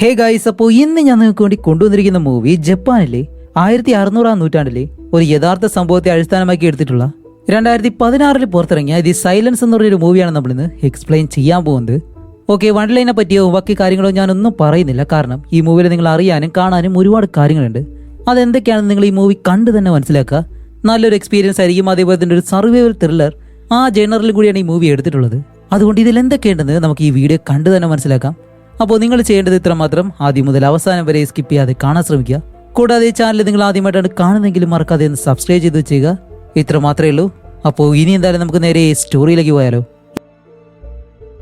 Hey guys അപ്പോൾ ഇന്ന് ഞാൻ നിങ്ങൾക്ക് വേണ്ടി കൊണ്ടുവന്നിരിക്കുന്ന മൂവി ജപ്പാനിലെ ആയിരത്തി അറുന്നൂറാം നൂറ്റാണ്ടിലെ ഒരു യഥാർത്ഥ സംഭവത്തെ അടിസ്ഥാനമാക്കി എടുത്തിട്ടുള്ള രണ്ടായിരത്തി പതിനാറിൽ പുറത്തിറങ്ങിയ ദി സൈലൻസ് എന്ന് പറഞ്ഞൊരു മൂവിയാണ് നമ്മളിന്ന് എക്സ്പ്ലെയിൻ ചെയ്യാൻ പോകുന്നത്. ഓക്കെ വൺ ലൈനെ പറ്റിയോ ബാക്കി കാര്യങ്ങളോ ഞാനൊന്നും പറയുന്നില്ല. കാരണം ഈ മൂവിയിൽ നിങ്ങൾ അറിയാനും കാണാനും ഒരുപാട് കാര്യങ്ങളുണ്ട്. അതെന്തൊക്കെയാണെന്ന് നിങ്ങൾ ഈ മൂവി കണ്ടു തന്നെ മനസ്സിലാക്കുക. നല്ലൊരു എക്സ്പീരിയൻസ് ആയിരിക്കും. അതേപോലെ തന്നെ ഒരു സർവൈവൽ ത്രില്ലർ ആ ജേണറിൽ കൂടിയാണ് ഈ മൂവി എടുത്തിട്ടുള്ളത്. അതുകൊണ്ട് ഇതിൽ എന്തൊക്കെയുണ്ടെന്ന് നമുക്ക് ഈ വീഡിയോ കണ്ടു തന്നെ മനസ്സിലാക്കാം. അപ്പോൾ നിങ്ങൾ ചെയ്യേണ്ടത് ഇത്ര മാത്രം ആദ്യം മുതൽ അവസാനം വരെ സ്കിപ്പ് ചെയ്യാതെ കാണാൻ ശ്രമിക്കുക. കൂടാതെ ചാനൽ നിങ്ങൾ ആദ്യമായിട്ടാണ് കാണുന്നെങ്കിലും മറക്കാതെ ഒന്ന് സബ്സ്ക്രൈബ് ചെയ്ത് വെച്ചേക്ക ഇത്ര മാത്രമേ ഉള്ളൂ. അപ്പോൾ ഇനി എന്തായാലും നമുക്ക് നേരെ സ്റ്റോറിയിലേക്ക് പോയാലോ.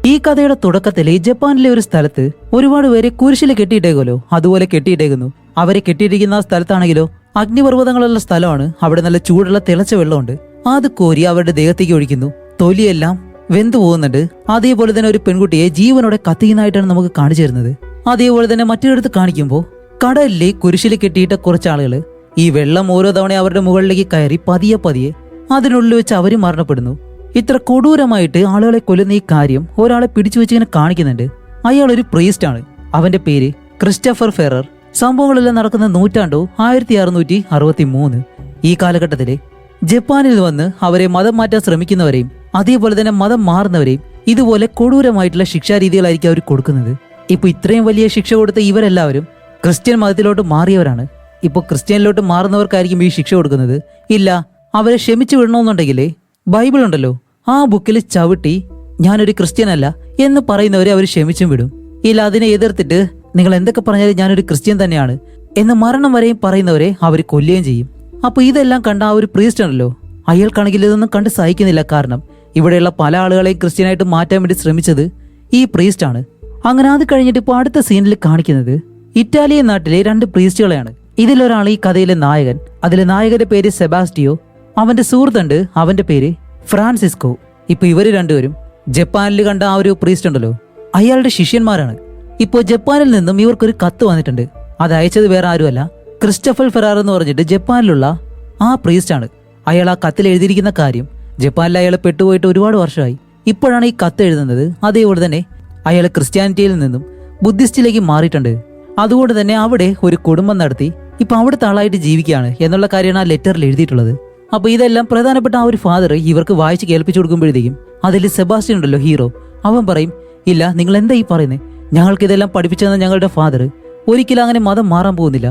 ഈ കഥയുടെ തുടക്കത്തിൽ ജപ്പാനിലെ ഒരു സ്ഥലത്ത് ഒരുപാട് പേരെ കുരിശിൽ കെട്ടിയിട്ടേക്കുമല്ലോ. അതുപോലെ കെട്ടിയിട്ടേക്കുന്നു. അവരെ കെട്ടിയിരിക്കുന്ന ആ സ്ഥലത്താണെങ്കിലോ അഗ്നിപർവതങ്ങളുള്ള സ്ഥലമാണ്. അവിടെ നല്ല ചൂടുള്ള തിളച്ച വെള്ളമുണ്ട്. അത് കോരി അവരുടെ ദേഹത്തേക്ക് ഒഴിക്കുന്നു. തൊലിയെല്ലാം വെന്തു പോകുന്നുണ്ട്. അതേപോലെ തന്നെ ഒരു പെൺകുട്ടിയെ ജീവനോടെ കത്തിക്കുന്നതായിട്ടാണ് നമുക്ക് കാണിച്ചു തരുന്നത്. അതേപോലെ തന്നെ മറ്റൊരിടത്ത് കാണിക്കുമ്പോൾ കടലിലെ കുരിശിൽ കെട്ടിയിട്ട കുറച്ച് ആളുകൾ ഈ വെള്ളം ഓരോ തവണ അവരുടെ മുകളിലേക്ക് കയറി പതിയെ പതിയെ അതിനുള്ളിൽ വെച്ച് അവരും മരണപ്പെടുന്നു. ഇത്ര കൊടൂരമായിട്ട് ആളുകളെ കൊല്ലുന്ന ഈ കാര്യം ഒരാളെ പിടിച്ചു വെച്ച് ഇങ്ങനെ കാണിക്കുന്നുണ്ട്. അയാൾ ഒരു പ്രീസ്റ്റ് ആണ്. അവന്റെ പേര് ക്രിസ്റ്റഫർ ഫെറർ. സംഭവങ്ങളെല്ലാം നടക്കുന്ന നൂറ്റാണ്ടോ ആയിരത്തി അറുന്നൂറ്റി അറുപത്തി മൂന്ന് ഈ കാലഘട്ടത്തിലെ ജപ്പാനിൽ വന്ന് അവരെ മതം മാറ്റാൻ ശ്രമിക്കുന്നവരെയും അതേപോലെ തന്നെ മതം മാറുന്നവരെയും ഇതുപോലെ കൊടൂരമായിട്ടുള്ള ശിക്ഷാരീതികളായിരിക്കും അവർ കൊടുക്കുന്നത്. ഇപ്പൊ ഇത്രയും വലിയ ശിക്ഷ കൊടുത്ത ഇവരെല്ലാവരും ക്രിസ്ത്യൻ മതത്തിലോട്ട് മാറിയവരാണ്. ഇപ്പൊ ക്രിസ്ത്യനിലോട്ട് മാറുന്നവർക്കായിരിക്കും ഈ ശിക്ഷ കൊടുക്കുന്നത്. ഇല്ല അവരെ ക്ഷമിച്ചു വിടണമെന്നുണ്ടെങ്കിലേ ബൈബിൾ ഉണ്ടല്ലോ ആ ബുക്കിൽ ചവിട്ടി ഞാനൊരു ക്രിസ്ത്യൻ അല്ല എന്ന് പറയുന്നവരെ അവർ ക്ഷമിച്ചും വിടും. ഇല്ല അതിനെ എതിർത്തിട്ട് നിങ്ങൾ എന്തൊക്കെ പറഞ്ഞാലും ഞാനൊരു ക്രിസ്ത്യൻ തന്നെയാണ് എന്ന് മരണം വരെയും പറയുന്നവരെ അവർ കൊല്ലുകയും ചെയ്യും. അപ്പോൾ ഇതെല്ലാം കണ്ട ആ ഒരു പ്രീസ്റ്റ് ഉണ്ടല്ലോ അയാൾക്കാണെങ്കിൽ ഇതൊന്നും കണ്ട് സഹിക്കുന്നില്ല കാരണം. ഇവിടെയുള്ള പല ആളുകളെ ക്രിസ്ത്യനായിട്ട് മാറ്റാൻ വേണ്ടി ശ്രമിച്ചത് ഈ പ്രീസ്റ്റാണ്. അങ്ങനെ അത് കഴിഞ്ഞിട്ട് ഇപ്പോൾ അടുത്ത സീനിൽ കാണിക്കുന്നത് ഇറ്റാലിയൻ നാട്ടിലെ രണ്ട് പ്രീസ്റ്റുകളെയാണ്. ഇതിലൊരാൾ ഈ കഥയിലെ നായകൻ അതിലെ നായകന്റെ പേര് സെബാസ്റ്റിയോ അവന്റെ സുഹൃത്തുണ്ട് അവന്റെ പേര് ഫ്രാൻസിസ്കോ. ഇപ്പൊ ഇവർ രണ്ടുപേരും ജപ്പാനിൽ കണ്ട ആ ഒരു പ്രീസ്റ്റ് ഉണ്ടല്ലോ അയാളുടെ ശിഷ്യന്മാരാണ്. ഇപ്പോൾ ജപ്പാനിൽ നിന്നും ഇവർക്കൊരു കത്ത് വന്നിട്ടുണ്ട് അത് അയച്ചത് വേറെ ആരുമല്ല ക്രിസ്റ്റഫൽ ഫെറാർ എന്ന് പറഞ്ഞിട്ട് ജപ്പാനിലുള്ള ആ പ്രീസ്റ്റാണ്. അയാൾ ആ കത്തിൽ എഴുതിയിരിക്കുന്ന കാര്യം ജപ്പാനിൽ അയാൾ പെട്ടുപോയിട്ട് ഒരുപാട് വർഷമായി. ഇപ്പോഴാണ് ഈ കത്ത് എഴുതുന്നത്. അതേപോലെ തന്നെ അയാൾ ക്രിസ്ത്യാനിറ്റിയിൽ നിന്നും ബുദ്ധിസ്റ്റിലേക്ക് മാറിയിട്ടുണ്ട്. അതുകൊണ്ട് തന്നെ അവിടെ ഒരു കുടുംബം നടത്തി ഇപ്പൊ അവിടുത്തെ ആളായിട്ട് ജീവിക്കുകയാണ് എന്നുള്ള കാര്യമാണ് ആ ലെറ്ററിൽ എഴുതിയിട്ടുള്ളത്. അപ്പൊ ഇതെല്ലാം പ്രധാനപ്പെട്ട ആ ഒരു ഫാദർ ഇവർക്ക് വായിച്ച് കേൾപ്പിച്ചു കൊടുക്കുമ്പോഴത്തേക്കും അതിൽ സെബാസ്റ്റ്യൻ ഉണ്ടല്ലോ ഹീറോ. അവൻ പറയും ഇല്ല നിങ്ങൾ എന്താ ഈ പറയുന്നത് ഞങ്ങൾക്ക് ഇതെല്ലാം പഠിപ്പിച്ചതെന്ന ഞങ്ങളുടെ ഫാദർ ഒരിക്കലും അങ്ങനെ മതം മാറാൻ പോകുന്നില്ല.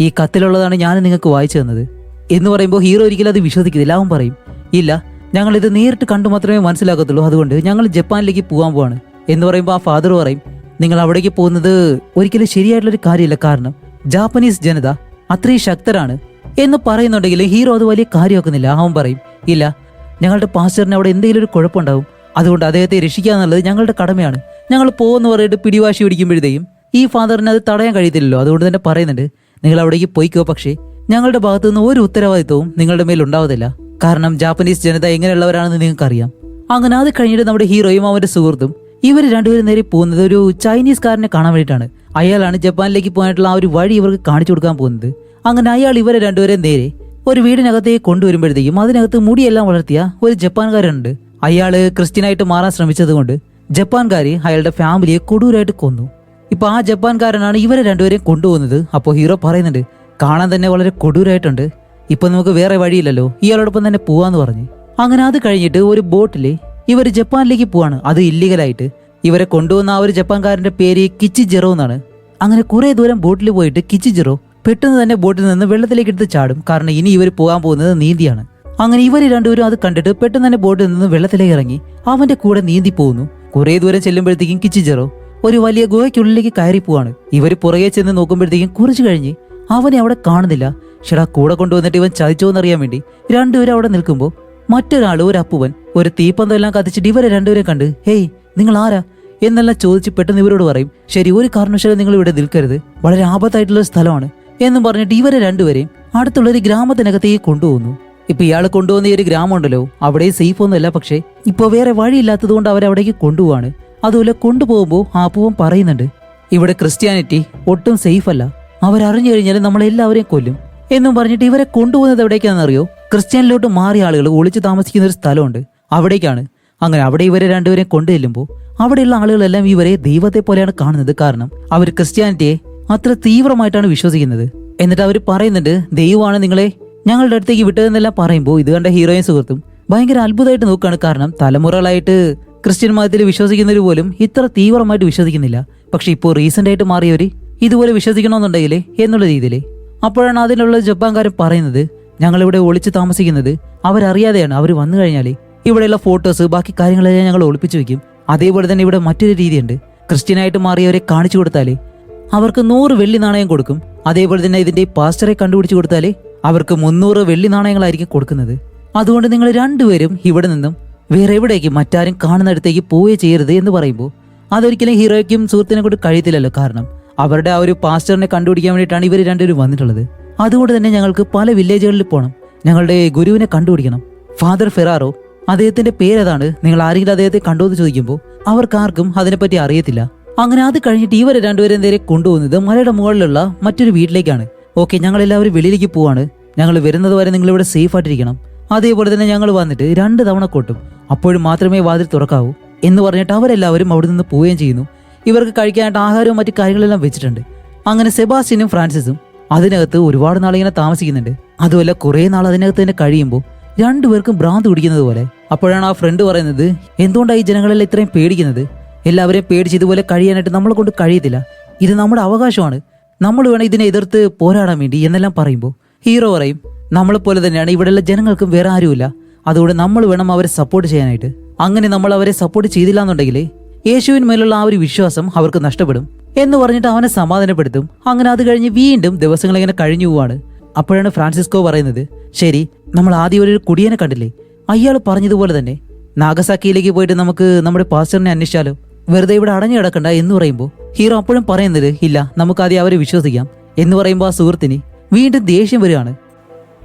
ഈ കത്തിലുള്ളതാണ് ഞാൻ നിങ്ങൾക്ക് വായിച്ചു തന്നത്. എന്ന് പറയുമ്പോൾ ഹീറോ ഒരിക്കലും അത് വിശ്വസിക്കുന്നില്ല. അവൻ പറയും ഇല്ല ഞങ്ങൾ ഇത് നേരിട്ട് കണ്ടു മാത്രമേ മനസ്സിലാക്കത്തുള്ളൂ അതുകൊണ്ട് ഞങ്ങൾ ജപ്പാനിലേക്ക് പോകാൻ പോവാണ്. എന്ന് പറയുമ്പോൾ ആ ഫാദർ പറയും നിങ്ങൾ അവിടേക്ക് പോകുന്നത് ഒരിക്കലും ശരിയായിട്ടുള്ളൊരു കാര്യമില്ല. കാരണം ജാപ്പനീസ് ജനത അത്രയും ശക്തരാണ്. എന്ന് പറയുന്നുണ്ടെങ്കിൽ ഹീറോ അത് വലിയ കാര്യമാക്കുന്നില്ല. അവൻ പറയും ഇല്ല ഞങ്ങളുടെ പാസ്റ്ററിന് അവിടെ എന്തെങ്കിലും ഒരു കുഴപ്പമുണ്ടാവും. അതുകൊണ്ട് അദ്ദേഹത്തെ രക്ഷിക്കുക എന്നുള്ളത് ഞങ്ങളുടെ കടമയാണ്. ഞങ്ങൾ പോകുമെന്ന് പറഞ്ഞിട്ട് പിടിവാശി പിടിക്കുമ്പോഴത്തേക്കും ഈ ഫാദറിന് അത് തടയാൻ കഴിയത്തില്ലല്ലോ. അതുകൊണ്ട് തന്നെ പറയുന്നുണ്ട് നിങ്ങൾ അവിടേക്ക് പോയിക്കോ പക്ഷേ ഞങ്ങളുടെ ഭാഗത്തുനിന്ന് ഒരു ഉത്തരവാദിത്വവും നിങ്ങളുടെ മേൽ ഉണ്ടാവത്തില്ല. കാരണം ജാപ്പനീസ് ജനത എങ്ങനെയുള്ളവരാണെന്ന് നിങ്ങൾക്കറിയാം. അങ്ങനെ അത് കഴിഞ്ഞിട്ട് നമ്മുടെ ഹീറോയും അവന്റെ സുഹൃത്തും ഇവർ രണ്ടുപേരും നേരെ പോകുന്നത് ഒരു ചൈനീസ് കാരനെ കാണാൻ വേണ്ടിയിട്ടാണ്. അയാളാണ് ജപ്പാനിലേക്ക് പോകാനായിട്ടുള്ള ആ ഒരു വഴി ഇവർക്ക് കാണിച്ചു കൊടുക്കാൻ പോകുന്നത്. അങ്ങനെ അയാൾ ഇവരെ രണ്ടുപേരെയും നേരെ ഒരു വീടിനകത്തേക്ക് കൊണ്ടുവരുമ്പോഴത്തേക്കും അതിനകത്ത് മുടിയെല്ലാം വളർത്തിയ ഒരു ജപ്പാൻകാരനുണ്ട്. അയാൾ ക്രിസ്ത്യനായിട്ട് മാറാൻ ശ്രമിച്ചതുകൊണ്ട് ജപ്പാൻകാരി അയാളുടെ ഫാമിലിയെ കൊടൂരായിട്ട് കൊന്നു. ഇപ്പൊ ആ ജപ്പാൻകാരനാണ് ഇവരെ രണ്ടുപേരെയും കൊണ്ടുപോകുന്നത്. അപ്പോൾ ഹീറോ പറയുന്നുണ്ട് കാണാൻ തന്നെ വളരെ കൊടൂരായിട്ടുണ്ട്. ഇപ്പൊ നമുക്ക് വേറെ വഴിയില്ലല്ലോ. ഇയാളോടൊപ്പം തന്നെ പോവാന്ന് പറഞ്ഞു. അങ്ങനെ അത് കഴിഞ്ഞിട്ട് ഒരു ബോട്ടിൽ ഇവർ ജപ്പാനിലേക്ക് പോവാണ്. അത് ഇല്ലീഗലായിട്ട് ഇവരെ കൊണ്ടുവന്ന ആ ഒരു ജപ്പാൻകാരന്റെ പേര് കിച്ചി ജെറോ എന്നാണ്. അങ്ങനെ കുറേ ദൂരം ബോട്ടിൽ പോയിട്ട് കിച്ചി ജെറോ പെട്ടെന്ന് തന്നെ ബോട്ടിൽ നിന്ന് വെള്ളത്തിലേക്ക് എടുത്ത് ചാടും. കാരണം ഇനി ഇവർ പോകാൻ പോകുന്നത് നീന്തിയാണ്. അങ്ങനെ ഇവർ രണ്ടുപേരും അത് കണ്ടിട്ട് പെട്ടെന്ന് തന്നെ ബോട്ടിൽ നിന്ന് വെള്ളത്തിലേക്ക് ഇറങ്ങി. അവന്റെ കൂടെ നീന്തി പോകുന്നു. കുറേ ദൂരം ചെല്ലുമ്പോഴത്തേക്കും കിച്ചി ജെറോ ഒരു വലിയ ഗുഹയ്ക്കുള്ളിലേക്ക് കയറി പോവാണ്. ഇവർ പുറകെ ചെന്ന് നോക്കുമ്പോഴത്തേക്കും കുറച്ചു കഴിഞ്ഞ് അവനെ അവിടെ കാണുന്നില്ല. ഷെടാ കൂടെ കൊണ്ടുവന്നിട്ട് ഇവൻ ചതിച്ചോന്നറിയാൻ വേണ്ടി രണ്ടുപേരും അവിടെ നിൽക്കുമ്പോൾ മറ്റൊരാൾ ഒരു അപ്പുവൻ ഒരു തീപ്പന്തം എല്ലാം കത്തിച്ചിട്ട് ഇവരെ രണ്ടുപേരെ കണ്ട് ഹേയ് നിങ്ങൾ ആരാ? എന്നെല്ലാം ചോദിച്ച് പെട്ടെന്ന് ഇവരോട് പറയും ശരി ഒരു കാരണവശാലും നിങ്ങൾ ഇവിടെ നിൽക്കരുത്. വളരെ ആപത്തായിട്ടുള്ള സ്ഥലമാണ്. എന്നും പറഞ്ഞിട്ട് ഇവരെ രണ്ടുപേരെയും അടുത്തുള്ള ഒരു ഗ്രാമത്തിനകത്തേക്ക് കൊണ്ടുപോകുന്നു. ഇപ്പൊ ഇയാൾ കൊണ്ടുപോകുന്ന ഈ ഒരു ഗ്രാമം ഉണ്ടല്ലോ അവിടെ സേഫ് ഒന്നുമല്ല പക്ഷേ ഇപ്പൊ വേറെ വഴിയില്ലാത്തത് കൊണ്ട് അവരവിടേക്ക് കൊണ്ടുപോവാണ്. അതുപോലെ കൊണ്ടുപോകുമ്പോൾ ആ അപ്പുവൻ പറയുന്നുണ്ട് ഇവിടെ ക്രിസ്ത്യാനിറ്റി ഒട്ടും സേഫ് അല്ല. അവരറിഞ്ഞു കഴിഞ്ഞാൽ നമ്മളെല്ലാവരെയും കൊല്ലും. എന്നും പറഞ്ഞിട്ട് ഇവരെ കൊണ്ടുപോകുന്നത് എവിടേക്കാണെന്നറിയോ? ക്രിസ്ത്യാനിലോട്ട് മാറിയ ആളുകൾ ഒളിച്ച് താമസിക്കുന്ന ഒരു സ്ഥലമുണ്ട്. അവിടേക്കാണ്. അങ്ങനെ അവിടെ ഇവരെ രണ്ടുപേരെയും കൊണ്ടുചെല്ലുമ്പോൾ അവിടെയുള്ള ആളുകളെല്ലാം ഇവരെ ദൈവത്തെ പോലെയാണ് കാണുന്നത്. കാരണം അവർ ക്രിസ്ത്യാനിറ്റിയെ അത്ര തീവ്രമായിട്ടാണ് വിശ്വസിക്കുന്നത്. എന്നിട്ട് അവർ പറയുന്നുണ്ട് ദൈവമാണ് നിങ്ങളെ ഞങ്ങളുടെ അടുത്തേക്ക് വിട്ടതെന്നെല്ലാം പറയുമ്പോൾ ഇത് കണ്ട ഹീറോയും സുഹൃത്തും ഭയങ്കര അത്ഭുതമായിട്ട് നോക്കുകയാണ്. കാരണം തലമുറകളായിട്ട് ക്രിസ്ത്യൻ മതത്തിൽ വിശ്വസിക്കുന്നവർ പോലും ഇത്ര തീവ്രമായിട്ട് വിശ്വസിക്കുന്നില്ല. പക്ഷെ ഇപ്പോൾ റീസെന്റ് ആയിട്ട് മാറിയവർ ഇതുപോലെ വിശ്വസിക്കണമെന്നുണ്ടെങ്കിൽ എന്നുള്ള രീതിയിൽ അപ്പോഴാണ് അതിനുള്ള ജപ്പാൻകാരൻ പറയുന്നത് ഞങ്ങളിവിടെ ഒളിച്ച് താമസിക്കുന്നത് അവരറിയാതെയാണ്. അവർ വന്നു കഴിഞ്ഞാൽ ഇവിടെയുള്ള ഫോട്ടോസ് ബാക്കി കാര്യങ്ങളെല്ലാം ഞങ്ങൾ ഒളിപ്പിച്ചു വെക്കും. അതേപോലെ തന്നെ ഇവിടെ മറ്റൊരു രീതിയുണ്ട്. ക്രിസ്ത്യനായിട്ട് മാറിയവരെ കാണിച്ചു കൊടുത്താൽ അവർക്ക് നൂറ് വെള്ളി നാണയം കൊടുക്കും. അതേപോലെ തന്നെ ഇതിന്റെ പാസ്റ്ററെ കണ്ടുപിടിച്ചു കൊടുത്താൽ അവർക്ക് മുന്നൂറ് വെള്ളി നാണയങ്ങളായിരിക്കും കൊടുക്കുന്നത്. അതുകൊണ്ട് നിങ്ങൾ രണ്ടുപേരും ഇവിടെ നിന്നും വേറെ എവിടേക്ക് മറ്റാരും കാണുന്നിടത്തേക്ക് പോവുകയേ ചെയ്യരുത് എന്ന് പറയുമ്പോൾ അതൊരിക്കലും ഹീറോയ്ക്കും സുഹൃത്തിനെ കൊണ്ട് കഴിയത്തില്ലല്ലോ കാരണം. അവരുടെ ആ ഒരു പാസ്റ്ററിനെ കണ്ടുപിടിക്കാൻ വേണ്ടിയിട്ടാണ് ഇവർ രണ്ടുപേരും വന്നിട്ടുള്ളത്. അതുകൊണ്ട് തന്നെ ഞങ്ങൾക്ക് പല വില്ലേജുകളിൽ പോകണം ഞങ്ങളുടെ ഗുരുവിനെ കണ്ടുപിടിക്കണം. ഫാദർ ഫെറാറോ അദ്ദേഹത്തിന്റെ പേരേതാണ്? നിങ്ങൾ ആരെങ്കിലും അദ്ദേഹത്തെ കണ്ടോ എന്ന് ചോദിക്കുമ്പോൾ അവർക്കാർക്കും അതിനെപ്പറ്റി അറിയത്തില്ല. അങ്ങനെ അത് കഴിഞ്ഞിട്ട് ഇവരെ രണ്ടുപേരും നേരെ കൊണ്ടുപോകുന്നത് മലയുടെ മുകളിലുള്ള മറ്റൊരു വീട്ടിലേക്കാണ്. ഓക്കെ ഞങ്ങൾ എല്ലാവരും വെളിയിലേക്ക് പോവാണ്. ഞങ്ങൾ വരുന്നത് വരെ നിങ്ങൾ ഇവിടെ സേഫ് ആയിട്ടിരിക്കണം. അതേപോലെ തന്നെ ഞങ്ങൾ വന്നിട്ട് രണ്ട് തവണ കൊട്ടും. അപ്പോഴും മാത്രമേ വാതിൽ തുറക്കാവൂ എന്ന് പറഞ്ഞിട്ട് അവരെല്ലാവരും അവിടെ നിന്ന് പോവുകയും ചെയ്യുന്നു. ഇവർക്ക് കഴിക്കാനായിട്ട് ആഹാരവും മറ്റു കാര്യങ്ങളെല്ലാം വെച്ചിട്ടുണ്ട്. അങ്ങനെ സെബാസ്റ്റ്യനും ഫ്രാൻസിസും അതിനകത്ത് ഒരുപാട് നാളിങ്ങനെ താമസിക്കുന്നുണ്ട്. അതുമല്ല കുറേ നാൾ അതിനകത്ത് തന്നെ കഴിയുമ്പോൾ രണ്ടുപേർക്കും ഭ്രാന്ത് പിടിക്കുന്നത് പോലെ. അപ്പോഴാണ് ആ ഫ്രണ്ട് പറയുന്നത് എന്തുകൊണ്ടാണ് ഈ ജനങ്ങളെല്ലാം ഇത്രയും പേടിക്കുന്നത്? എല്ലാവരെയും പേടിച്ച് ഇതുപോലെ കഴിയാനായിട്ട് നമ്മളെ കൊണ്ട് കഴിയത്തില്ല. ഇത് നമ്മുടെ അവകാശമാണ്. നമ്മൾ വേണം ഇതിനെ എതിർത്ത് പോരാടാൻ വേണ്ടി എന്നെല്ലാം പറയുമ്പോൾ ഹീറോ പറയും നമ്മളെപ്പോലെ തന്നെയാണ് ഇവിടെയുള്ള ജനങ്ങൾക്കും വേറെ ആരുമില്ല. അതുകൊണ്ട് നമ്മൾ വേണം അവരെ സപ്പോർട്ട് ചെയ്യാനായിട്ട്. അങ്ങനെ നമ്മൾ അവരെ സപ്പോർട്ട് ചെയ്തില്ല എന്നുണ്ടെങ്കിൽ യേശുവിൻ മേലുള്ള ആ ഒരു വിശ്വാസം അവർക്ക് നഷ്ടപ്പെടും എന്ന് പറഞ്ഞിട്ട് അവനെ സമാധാനപ്പെടുത്തും. അങ്ങനെ അത് കഴിഞ്ഞ് വീണ്ടും ദിവസങ്ങൾ ഇങ്ങനെ കഴിഞ്ഞു പോവാണ്. അപ്പോഴാണ് ഫ്രാൻസിസ്കോ പറയുന്നത് ശരി നമ്മൾ ആദ്യം ഒരു കുടിയനെ കണ്ടില്ലേ? അയാൾ പറഞ്ഞതുപോലെ തന്നെ. നാഗസാക്കിയിലേക്ക് പോയിട്ട് നമുക്ക് നമ്മുടെ പാസ്റ്ററിനെ അന്വേഷിച്ചാലോ? വെറുതെ ഇവിടെ അടഞ്ഞു കിടക്കണ്ട എന്ന് പറയുമ്പോൾ ഹീറോ അപ്പോഴും പറയുന്നത് ഇല്ല നമുക്ക് ആദ്യം അവരെ വിശ്വസിക്കാം എന്ന് പറയുമ്പോൾ ആ സുഹൃത്തിന് വീണ്ടും ദേഷ്യം വരികയാണ്.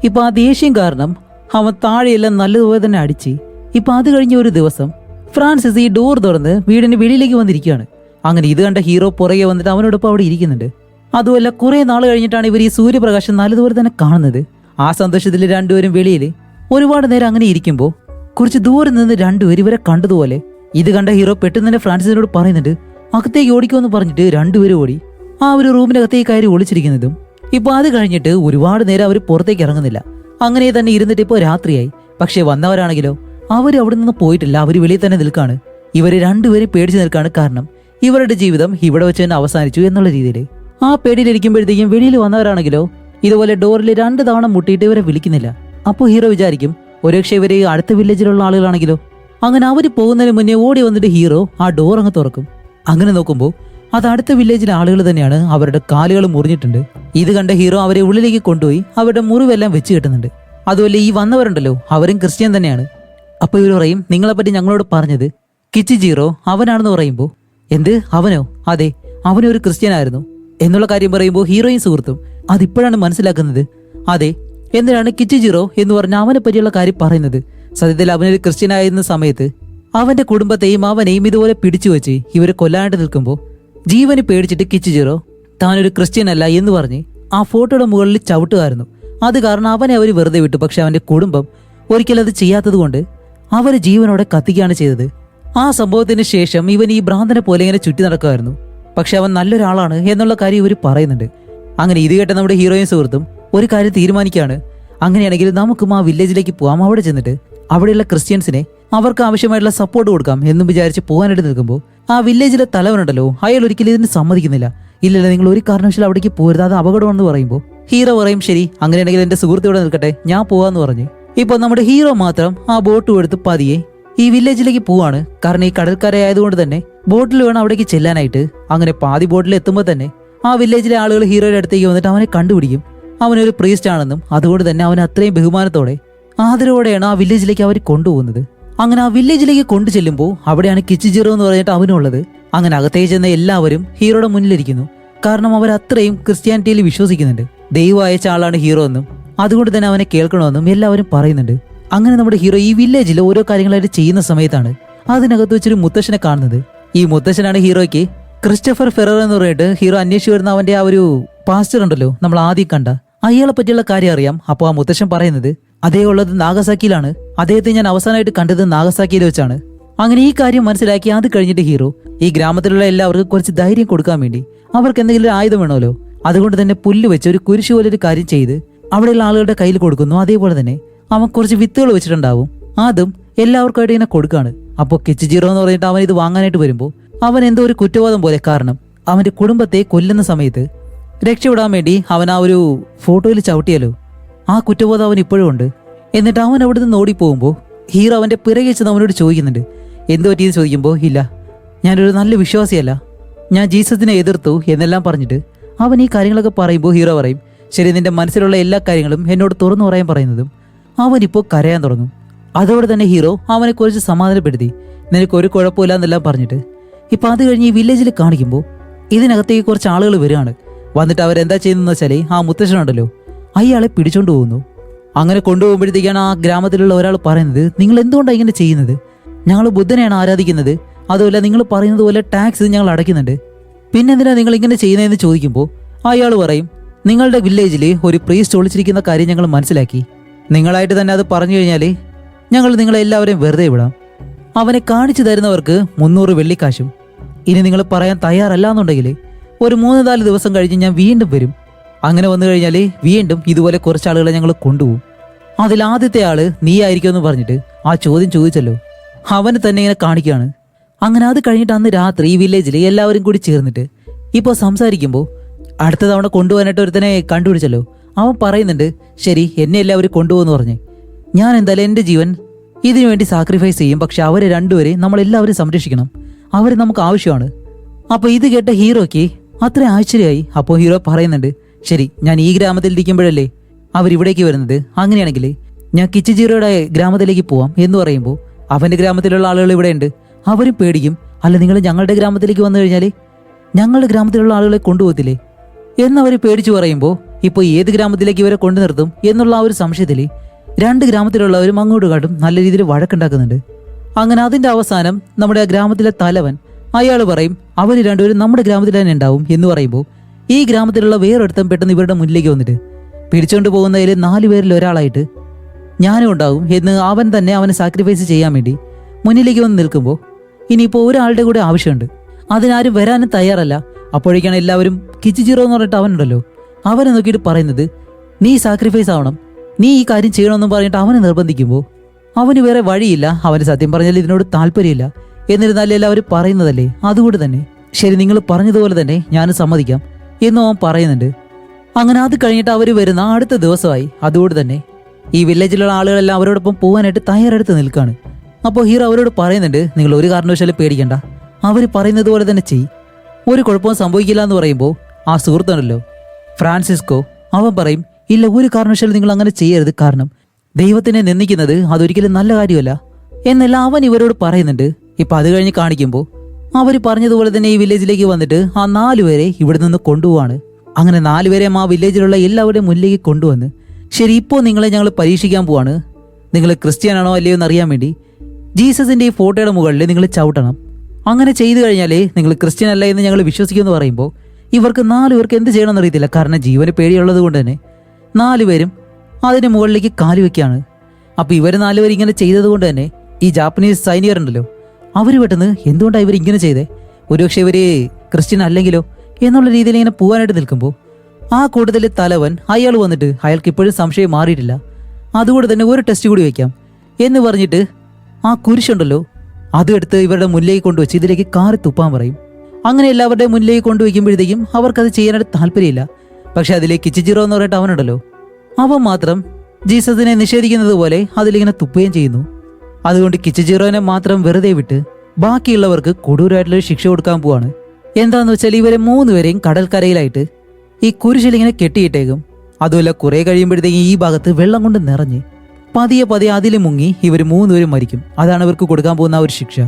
ഇപ്പൊ ആ ദേഷ്യം കാരണം അവൻ താഴെയെല്ലാം നല്ലതുപോലെ തന്നെ അടിച്ച്. ഇപ്പൊ അത് കഴിഞ്ഞ ഒരു ദിവസം ഫ്രാൻസിസ് ഈ ഡോർ തുറന്ന് വീടിന് വെളിയിലേക്ക് വന്നിരിക്കുകയാണ്. അങ്ങനെ ഇത് കണ്ട ഹീറോ പുറകെ വന്നിട്ട് അവനോടൊപ്പം അവിടെ ഇരിക്കുന്നുണ്ട്. അതുമല്ല കുറെ നാൾ കഴിഞ്ഞിട്ടാണ് ഇവർ ഈ സൂര്യപ്രകാശം നല്ലതുപോലെ തന്നെ കാണുന്നത്. ആ സന്തോഷത്തിൽ രണ്ടുപേരും വെളിയിൽ ഒരുപാട് നേരം അങ്ങനെ ഇരിക്കുമ്പോൾ കുറച്ച് ദൂരെ നിന്ന് രണ്ടുപേരും ഇവരെ കണ്ടതുപോലെ ഇത് കണ്ട ഹീറോ പെട്ടെന്ന് തന്നെ ഫ്രാൻസിസിനോട് പറയുന്നുണ്ട് അകത്തേക്ക് ഓടിക്കുമെന്ന് പറഞ്ഞിട്ട് രണ്ടുപേരും ഓടി. ആ ഒരു റൂമിനകത്തേക്ക് കയറി ഒളിച്ചിരിക്കുന്നതും ഇപ്പൊ അത് കഴിഞ്ഞിട്ട് ഒരുപാട് നേരം അവർ പുറത്തേക്ക് ഇറങ്ങുന്നില്ല. അങ്ങനെ തന്നെ ഇരുന്നിട്ട് ഇപ്പോൾ രാത്രിയായി. പക്ഷേ വന്നവരാണെങ്കിലോ അവർ അവിടെ നിന്ന് പോയിട്ടില്ല. അവർ വെളിയിൽ തന്നെ നിൽക്കാണ്. ഇവർ രണ്ടുപേരും പേടിച്ച് നിൽക്കാണ് കാരണം ഇവരുടെ ജീവിതം ഇവിടെ വെച്ച് തന്നെ അവസാനിച്ചു എന്നുള്ള രീതിയിൽ ആ പേടിയിലിരിക്കുമ്പോഴത്തേക്കും വെളിയിൽ വന്നവരാണെങ്കിലോ ഇതുപോലെ ഡോറിൽ രണ്ട് തവണ മുട്ടിയിട്ട് ഇവരെ വിളിക്കുന്നില്ല. അപ്പോൾ ഹീറോ വിചാരിക്കും ഒരുപക്ഷെ ഇവരെ അടുത്ത വില്ലേജിലുള്ള ആളുകളാണെങ്കിലോ. അങ്ങനെ അവർ പോകുന്നതിന് മുന്നേ ഓടി വന്നിട്ട് ഹീറോ ആ ഡോർ അങ്ങ് തുറക്കും. അങ്ങനെ നോക്കുമ്പോൾ അത് അടുത്ത വില്ലേജിലെ ആളുകൾ തന്നെയാണ് അവരുടെ കാലുകൾ മുറിഞ്ഞിട്ടുണ്ട്. ഇത് കണ്ട ഹീറോ അവരെ ഉള്ളിലേക്ക് കൊണ്ടുപോയി അവരുടെ മുറിവെല്ലാം വെച്ച് കെട്ടുന്നുണ്ട്. അതുപോലെ ഈ വന്നവരുണ്ടല്ലോ അവരും ക്രിസ്ത്യൻ തന്നെയാണ്. അപ്പൊ ഇവർ പറയും നിങ്ങളെപ്പറ്റി ഞങ്ങളോട് പറഞ്ഞത് കിച്ചി ജീറോ അവനാണെന്ന് പറയുമ്പോൾ എന്ത്? അവനോ? അതെ അവനൊരു ക്രിസ്ത്യനായിരുന്നു. എന്നുള്ള കാര്യം പറയുമ്പോൾ ഹീറോയും സുഹൃത്തും അതിപ്പോഴാണ് മനസ്സിലാക്കുന്നത്. അതെ എന്തിനാണ് കിച്ചി ജീറോ എന്ന് പറഞ്ഞ അവനെ പറ്റിയുള്ള കാര്യം പറയുന്നത്? സത്യത്തിൽ അവനൊരു ക്രിസ്ത്യനായിരുന്ന സമയത്ത് അവന്റെ കുടുംബത്തെയും അവനെയും ഇതുപോലെ പിടിച്ചു വെച്ച് ഇവരെ കൊല്ലാണ്ട് നിൽക്കുമ്പോൾ ജീവന് പേടിച്ചിട്ട് കിച്ചു ജീറോ താനൊരു ക്രിസ്ത്യൻ അല്ല എന്ന് പറഞ്ഞ് ആ ഫോട്ടോയുടെ മുകളിൽ ചവിട്ടുമായിരുന്നു അത് കാരണം അവനെ അവർ വെറുതെ വിട്ടു. പക്ഷെ അവന്റെ കുടുംബം ഒരിക്കലും അത് ചെയ്യാത്തത് കൊണ്ട് അവർ ജീവനോടെ കത്തിക്കുകയാണ് ചെയ്തത്. ആ സംഭവത്തിന് ശേഷം ഇവൻ ഈ ഭ്രാന്തനെ പോലെ ഇങ്ങനെ ചുറ്റി നടക്കുമായിരുന്നു. പക്ഷെ അവൻ നല്ലൊരാളാണ് എന്നുള്ള കാര്യം ഇവർ പറയുന്നുണ്ട്. അങ്ങനെ ഇത് കേട്ട നമ്മുടെ ഹീറോയും സുഹൃത്തും ഒരു കാര്യം തീരുമാനിക്കുകയാണ്. അങ്ങനെയാണെങ്കിൽ നമുക്കും ആ വില്ലേജിലേക്ക് പോകാം അവിടെ ചെന്നിട്ട് അവിടെയുള്ള ക്രിസ്ത്യൻസിനെ അവർക്ക് ആവശ്യമായിട്ടുള്ള സപ്പോർട്ട് കൊടുക്കാം എന്നും വിചാരിച്ച് പോകാനായിട്ട് നിൽക്കുമ്പോൾ ആ വില്ലേജിലെ തലവനുണ്ടല്ലോ. അയാൾ ഒരിക്കലും ഇതിന് സമ്മതിക്കുന്നില്ല. ഇല്ലല്ല നിങ്ങൾ ഒരു കാരണവശാലും അവിടേക്ക് പോരുത്. അത് അപകടമാണെന്ന് പറയുമ്പോൾ ഹീറോ പറയും ശരി അങ്ങനെയാണെങ്കിൽ എന്റെ സുഹൃത്തോടെ നിൽക്കട്ടെ. ഞാൻ പോവാന്ന് പറഞ്ഞ് ഇപ്പൊ നമ്മുടെ ഹീറോ മാത്രം ആ ബോട്ടും എടുത്ത് പതിയെ ഈ വില്ലേജിലേക്ക് പോവാണ്. കാരണം ഈ കടൽക്കര ആയതുകൊണ്ട് തന്നെ ബോട്ടിൽ വേണം അവിടേക്ക് ചെല്ലാനായിട്ട്. അങ്ങനെ പാതി ബോട്ടിൽ എത്തുമ്പോൾ തന്നെ ആ വില്ലേജിലെ ആളുകൾ ഹീറോയുടെ അടുത്തേക്ക് വന്നിട്ട് അവനെ കണ്ടുപിടിക്കും. അവനൊരു പ്രീസ്റ്റ് ആണെന്നും അതുകൊണ്ട് തന്നെ അവൻ അത്രയും ബഹുമാനത്തോടെ ആദരവോടെയാണ് ആ വില്ലേജിലേക്ക് അവർ കൊണ്ടുപോകുന്നത്. അങ്ങനെ ആ വില്ലേജിലേക്ക് കൊണ്ടു ചെല്ലുമ്പോൾ അവിടെയാണ് കിച്ചിജിറോ എന്ന് പറഞ്ഞിട്ട് അവനുള്ളത്. അങ്ങനെ അകത്തേക്ക് ചെന്ന എല്ലാവരും ഹീറോയുടെ മുന്നിലിരിക്കുന്നു. കാരണം അവർ അത്രയും ക്രിസ്ത്യാനിറ്റിയിൽ വിശ്വസിക്കുന്നുണ്ട്. ദൈവം അയച്ച ആളാണ് ഹീറോ എന്നും അതുകൊണ്ട് തന്നെ അവനെ കേൾക്കണമെന്നും എല്ലാവരും പറയുന്നുണ്ട്. അങ്ങനെ നമ്മുടെ ഹീറോ ഈ വില്ലേജിൽ ഓരോ കാര്യങ്ങളായിട്ട് ചെയ്യുന്ന സമയത്താണ് അതിനകത്ത് വെച്ചൊരു മുത്തശ്ശനെ കാണുന്നത്. ഈ മുത്തശ്ശനാണ് ഹീറോയ്ക്ക് ക്രിസ്റ്റഫർ ഫെറർ എന്ന് പറഞ്ഞിട്ട് ഹീറോ അന്വേഷിച്ചു വരുന്ന അവന്റെ ആ ഒരു പാസ്റ്റർ ഉണ്ടല്ലോ നമ്മൾ ആദ്യം കണ്ട. അയാളെ പറ്റിയുള്ള കാര്യം അറിയാം. അപ്പോൾ ആ മുത്തശ്ശൻ പറയുന്നത് അതേ ഉള്ളത് നാഗസാക്കിയിലാണ്. അദ്ദേഹത്തെ ഞാൻ അവസാനമായിട്ട് കണ്ടത് നാഗസാക്കിയിൽ വെച്ചാണ്. അങ്ങനെ ഈ കാര്യം മനസ്സിലാക്കി അത് കഴിഞ്ഞിട്ട് ഹീറോ ഈ ഗ്രാമത്തിലുള്ള എല്ലാവർക്കും കുറച്ച് ധൈര്യം കൊടുക്കാൻ വേണ്ടി അവർക്ക് എന്തെങ്കിലും ഒരു ആയുധം വേണമല്ലോ? അതുകൊണ്ട് തന്നെ പുല്ല് വെച്ച് ഒരു കുരിശ് പോലെ ഒരു കാര്യം ചെയ്ത് അവിടെയുള്ള ആളുകളുടെ കയ്യിൽ കൊടുക്കുന്നു. അതേപോലെ തന്നെ അവൻ കുറച്ച് വിത്തുകൾ വെച്ചിട്ടുണ്ടാവും. അതും എല്ലാവർക്കായിട്ട് ഇങ്ങനെ കൊടുക്കാണ്. അപ്പോൾ കിച്ചിജീറോ എന്ന് പറഞ്ഞിട്ട് അവൻ ഇത് വാങ്ങാനായിട്ട് വരുമ്പോൾ അവൻ എന്തോ ഒരു കുറ്റവാദം പോലെ കാരണം അവന്റെ കുടുംബത്തെ കൊല്ലുന്ന സമയത്ത് രക്ഷപ്പെടാൻ വേണ്ടി അവൻ ആ ഒരു ഫോട്ടോയിൽ ചവിട്ടിയല്ലോ ആ കുറ്റബോധം അവൻ ഇപ്പോഴും ഉണ്ട്. എന്നിട്ട് അവൻ അവിടുന്ന് ഓടിപ്പോകുമ്പോൾ ഹീറോ അവന്റെ പിറകെ ചെന്ന് അവനോട് ചോദിക്കുന്നുണ്ട് എന്ത് പറ്റിയെന്ന് ചോദിക്കുമ്പോൾ ഇല്ല ഞാനൊരു നല്ല വിശ്വാസിയല്ല. ഞാൻ ജീസസിനെ എതിർത്തു എന്നെല്ലാം പറഞ്ഞിട്ട് അവൻ ഈ കാര്യങ്ങളൊക്കെ പറയുമ്പോൾ ഹീറോ പറയും ശരി നിന്റെ മനസ്സിലുള്ള എല്ലാ കാര്യങ്ങളും എന്നോട് തുറന്നു പറയാൻ പറയുന്നതും അവൻ ഇപ്പോൾ കരയാൻ തുടങ്ങും. അതോടെ തന്നെ ഹീറോ അവനെ കുറിച്ച് സമാധാനപ്പെടുത്തി നിനക്ക് ഒരു കുഴപ്പമില്ല എന്നെല്ലാം പറഞ്ഞിട്ട് ഇപ്പം അത് കഴിഞ്ഞ് ഈ വില്ലേജിൽ കാണിക്കുമ്പോൾ ഇതിനകത്തേക്ക് കുറച്ച് ആളുകൾ വരികയാണ്. വന്നിട്ട് അവരെന്താ ചെയ്യുന്നതെന്ന് വെച്ചാൽ ആ മുത്തശ്ശനുണ്ടല്ലോ അയാളെ പിടിച്ചോണ്ട് പോകുന്നു. അങ്ങനെ കൊണ്ടുപോകുമ്പോഴത്തേക്കാണ് ആ ഗ്രാമത്തിലുള്ള ഒരാൾ പറയുന്നത് നിങ്ങൾ എന്തുകൊണ്ടാണ് ഇങ്ങനെ ചെയ്യുന്നത്? ഞങ്ങൾ ബുദ്ധനെയാണ് ആരാധിക്കുന്നത്. അതുമല്ല നിങ്ങൾ പറയുന്നത് പോലെ ടാക്സ് ഞങ്ങൾ അടയ്ക്കുന്നുണ്ട്. പിന്നെന്തിനാ നിങ്ങൾ ഇങ്ങനെ ചെയ്യുന്നതെന്ന് ചോദിക്കുമ്പോൾ അയാൾ പറയും നിങ്ങളുടെ വില്ലേജിൽ ഒരു പ്രീസ്റ്റ് ഒളിച്ചിരിക്കുന്ന കാര്യം ഞങ്ങൾ മനസ്സിലാക്കി. നിങ്ങളായിട്ട് തന്നെ അത് പറഞ്ഞു കഴിഞ്ഞാൽ ഞങ്ങൾ നിങ്ങളെ എല്ലാവരെയും വെറുതെ വിടാം. അവനെ കാണിച്ചു തരുന്നവർക്ക് മുന്നൂറ് വെള്ളിക്കാശും. ഇനി നിങ്ങൾ പറയാൻ തയ്യാറല്ല എന്നുണ്ടെങ്കിൽ ഒരു മൂന്ന് നാല് ദിവസം കഴിഞ്ഞ് ഞാൻ വീണ്ടും വരും. അങ്ങനെ വന്നു കഴിഞ്ഞാൽ വീണ്ടും ഇതുപോലെ കുറച്ച് ആളുകളെ ഞങ്ങൾ കൊണ്ടുപോകും. അതിൽ ആദ്യത്തെ ആൾ നീ ആയിരിക്കുമെന്ന് പറഞ്ഞിട്ട് ആ ചോദ്യം ചോദിച്ചല്ലോ. അവന് തന്നെ ഇങ്ങനെ കാണിക്കുകയാണ്. അങ്ങനെ അത് കഴിഞ്ഞിട്ട് അന്ന് രാത്രി ഈ വില്ലേജിൽ എല്ലാവരും കൂടി ചേർന്നിട്ട് ഇപ്പോൾ സംസാരിക്കുമ്പോൾ അടുത്ത തവണ കൊണ്ടുപോകാനായിട്ട് ഒരുത്തനെ കണ്ടുപിടിച്ചല്ലോ. അവൻ പറയുന്നുണ്ട് ശരി എന്നെ എല്ലാവരും കൊണ്ടുപോകുന്നു പറഞ്ഞ്. ഞാൻ എന്തായാലും എന്റെ ജീവൻ ഇതിനു വേണ്ടി സാക്രിഫൈസ് ചെയ്യും. പക്ഷെ അവരെ രണ്ടുപേരെയും നമ്മളെല്ലാവരും സംരക്ഷിക്കണം. അവരെ നമുക്ക് ആവശ്യമാണ്. അപ്പോൾ ഇത് കേട്ട ഹീറോയ്ക്ക് അത്ര ആശ്ചര്യമായി. അപ്പോൾ ഹീറോ പറയുന്നുണ്ട് ശരി ഞാൻ ഈ ഗ്രാമത്തിൽ ഇരിക്കുമ്പോഴല്ലേ അവരിവിടേക്ക് വരുന്നത്? അങ്ങനെയാണെങ്കിൽ ഞാൻ കിച്ചിജീറോയുടെ ഗ്രാമത്തിലേക്ക് പോവാം എന്ന് പറയുമ്പോൾ അവന്റെ ഗ്രാമത്തിലുള്ള ആളുകൾ ഇവിടെ ഉണ്ട് അവരും പേടിക്കും അല്ല നിങ്ങൾ ഞങ്ങളുടെ ഗ്രാമത്തിലേക്ക് വന്നു കഴിഞ്ഞാൽ ഞങ്ങളുടെ ഗ്രാമത്തിലുള്ള ആളുകളെ കൊണ്ടുപോകത്തില്ലേ? എന്നവർ പേടിച്ചു പറയുമ്പോൾ ഇപ്പോൾ ഏത് ഗ്രാമത്തിലേക്ക് ഇവരെ കൊണ്ടു നിർത്തും? എന്നുള്ള ആ ഒരു സംശയത്തിൽ രണ്ട് ഗ്രാമത്തിലുള്ളവരും അങ്ങോട്ട് കാട്ടും നല്ല രീതിയിൽ വഴക്കുണ്ടാക്കുന്നുണ്ട്. അങ്ങനെ അതിന്റെ അവസാനം നമ്മുടെ ഗ്രാമത്തിലെ തലവൻ അയാൾ പറയും അവർ രണ്ടുപേരും നമ്മുടെ ഗ്രാമത്തിൽ തന്നെ ഉണ്ടാവും എന്ന് പറയുമ്പോൾ ഈ ഗ്രാമത്തിലുള്ള വേറൊരുത്തം പെട്ടെന്ന് ഇവരുടെ മുന്നിലേക്ക് വന്നിട്ട് പിടിച്ചുകൊണ്ട് പോകുന്നതിൽ നാല് പേരിൽ ഒരാളായിട്ട് ഞാനും ഉണ്ടാവും എന്ന് അവൻ തന്നെ അവനെ സാക്രിഫൈസ് ചെയ്യാൻ വേണ്ടി മുന്നിലേക്ക് വന്ന് നിൽക്കുമ്പോൾ ഇനിയിപ്പോൾ ഒരാളുടെ കൂടെ ആവശ്യമുണ്ട്. അതിനാരും വരാനും തയ്യാറല്ല. അപ്പോഴേക്കാണ് എല്ലാവരും കിച്ചിച്ചിറോ എന്ന് പറഞ്ഞിട്ട് അവനുണ്ടല്ലോ. അവനെ നോക്കിയിട്ട് പറയുന്നത് നീ സാക്രിഫൈസ് ആവണം. നീ ഈ കാര്യം ചെയ്യണമെന്നും പറഞ്ഞിട്ട് അവനെ നിർബന്ധിക്കുമ്പോൾ അവന് വേറെ വഴിയില്ല. അവന് സത്യം പറഞ്ഞാൽ ഇതിനോട് താല്പര്യമില്ല. എന്നിരുന്നാലും എല്ലാവരും പറയുന്നതല്ലേ? അതുകൊണ്ട് തന്നെ. ശരി നിങ്ങൾ പറഞ്ഞതുപോലെ തന്നെ ഞാൻ സമ്മതിക്കാം എന്നും അവൻ പറയുന്നുണ്ട്. അങ്ങനെ അത് കഴിഞ്ഞിട്ട് അവർ വരുന്ന അടുത്ത ദിവസമായി. അതുകൊണ്ട് തന്നെ ഈ വില്ലേജിലുള്ള ആളുകളെല്ലാം അവരോടൊപ്പം പോകാനായിട്ട് തയ്യാറെടുത്ത് നിൽക്കുകയാണ് അപ്പോൾ ഹീറോ അവരോട് പറയുന്നുണ്ട് നിങ്ങൾ ഒരു കാരണവശാലും പേടിക്കണ്ട. അവർ പറയുന്നത് പോലെ തന്നെ ചെയ്. ഒരു കുഴപ്പവും സംഭവിക്കില്ല എന്ന് പറയുമ്പോൾ ആ സുഹൃത്താണല്ലോ ഫ്രാൻസിസ്കോ അവൻ പറയും ഇല്ല ഒരു കാരണവശാലും നിങ്ങൾ അങ്ങനെ ചെയ്യരുത്. കാരണം ദൈവത്തിനെ നിന്ദിക്കുന്നത് അതൊരിക്കലും നല്ല കാര്യമല്ല. എന്നല്ല അവൻ ഇവരോട് പറയുന്നുണ്ട്. ഇപ്പം അത് കഴിഞ്ഞ് കാണിക്കുമ്പോൾ അവർ പറഞ്ഞതുപോലെ തന്നെ ഈ വില്ലേജിലേക്ക് വന്നിട്ട് ആ നാലുപേരെ ഇവിടെ നിന്ന് കൊണ്ടുപോവാണ്. അങ്ങനെ നാലുപേരെയും ആ വില്ലേജിലുള്ള എല്ലാവരുടെയും മുന്നിലേക്ക് കൊണ്ടുവന്ന് ശരി ഇപ്പോൾ നിങ്ങളെ ഞങ്ങൾ പരീക്ഷിക്കാൻ പോവാണ്. നിങ്ങൾ ക്രിസ്ത്യാനാണോ അല്ലയോ എന്ന് അറിയാൻ വേണ്ടി. ജീസസിന്റെ ഈ ഫോട്ടോയുടെ മുകളിൽ നിങ്ങൾ ചവിട്ടണം. അങ്ങനെ ചെയ്തു കഴിഞ്ഞാലേ നിങ്ങൾ ക്രിസ്ത്യൻ അല്ല എന്ന് ഞങ്ങൾ വിശ്വസിക്കുമെന്ന് പറയുമ്പോൾ ഇവർക്ക് നാല് പേർക്ക് എന്ത് ചെയ്യണമെന്ന് അറിയത്തില്ല. കാരണം ജീവന് പേടിയുള്ളത് കൊണ്ട് തന്നെ. നാല് പേരും അതിന് മുകളിലേക്ക് കാൽ വെക്കുകയാണ്. അപ്പോൾ ഇവർ നാല് നാലുപേർ ഇങ്ങനെ ചെയ്തത് കൊണ്ട് തന്നെ ഈ ജാപ്പനീസ് സൈനികരുണ്ടല്ലോ അവർ പെട്ടെന്ന് എന്തുകൊണ്ടാണ് ഇവർ ഇങ്ങനെ ചെയ്തേ? ഒരുപക്ഷെ ഇവർ ക്രിസ്ത്യൻ അല്ലെങ്കിലോ എന്നുള്ള രീതിയിൽ ഇങ്ങനെ പോകാനായിട്ട് നിൽക്കുമ്പോൾ ആ കൂട്ടത്തിലെ തലവൻ അയാൾ വന്നിട്ട് അയാൾക്ക് ഇപ്പോഴും സംശയം മാറിയിട്ടില്ല. അതുകൊണ്ട് തന്നെ ഒരു ടെസ്റ്റ് കൂടി വയ്ക്കാം എന്ന് പറഞ്ഞിട്ട് ആ കുരിശുണ്ടല്ലോ അത് എടുത്ത് ഇവരുടെ മുന്നിലേക്ക് കൊണ്ടുവച്ച് ഇതിലേക്ക് കാറി തുപ്പാൻ പറയും. അങ്ങനെ എല്ലാവരുടെ മുന്നിലേക്ക് കൊണ്ടുവയ്ക്കുമ്പോഴത്തേക്കും അവർക്കത് ചെയ്യാനായിട്ട് താല്പര്യമില്ല. പക്ഷെ അതിലേക്ക് കിച്ചിച്ചിറോ എന്ന് പറഞ്ഞിട്ട് അവനുണ്ടല്ലോ. അവൻ മാത്രം ജീസസിനെ നിഷേധിക്കുന്നത് പോലെ അതിലിങ്ങനെ തുപ്പുകയും ചെയ്യുന്നു. അതുകൊണ്ട് കിച്ചിച്ചിറോനെ മാത്രം വെറുതെ വിട്ട് ബാക്കിയുള്ളവർക്ക് കൊടൂരായിട്ടുള്ള ശിക്ഷ കൊടുക്കാൻ പോവാണ്. എന്താന്ന് വെച്ചാൽ ഇവരെ മൂന്നുപേരെയും കടൽക്കരയിലായിട്ട് ഈ കുരിശിലിങ്ങനെ കെട്ടിയിട്ടേക്കും. അതുമല്ല കുറെ കഴിയുമ്പോഴത്തേക്കും ഈ ഭാഗത്ത് വെള്ളം കൊണ്ട് നിറഞ്ഞ് പതിയെ പതിയെ അതിൽ മുങ്ങി ഇവർ മൂന്നുപേരും മരിക്കും. അതാണ് ഇവർക്ക് കൊടുക്കാൻ പോകുന്ന ഒരു ശിക്ഷ.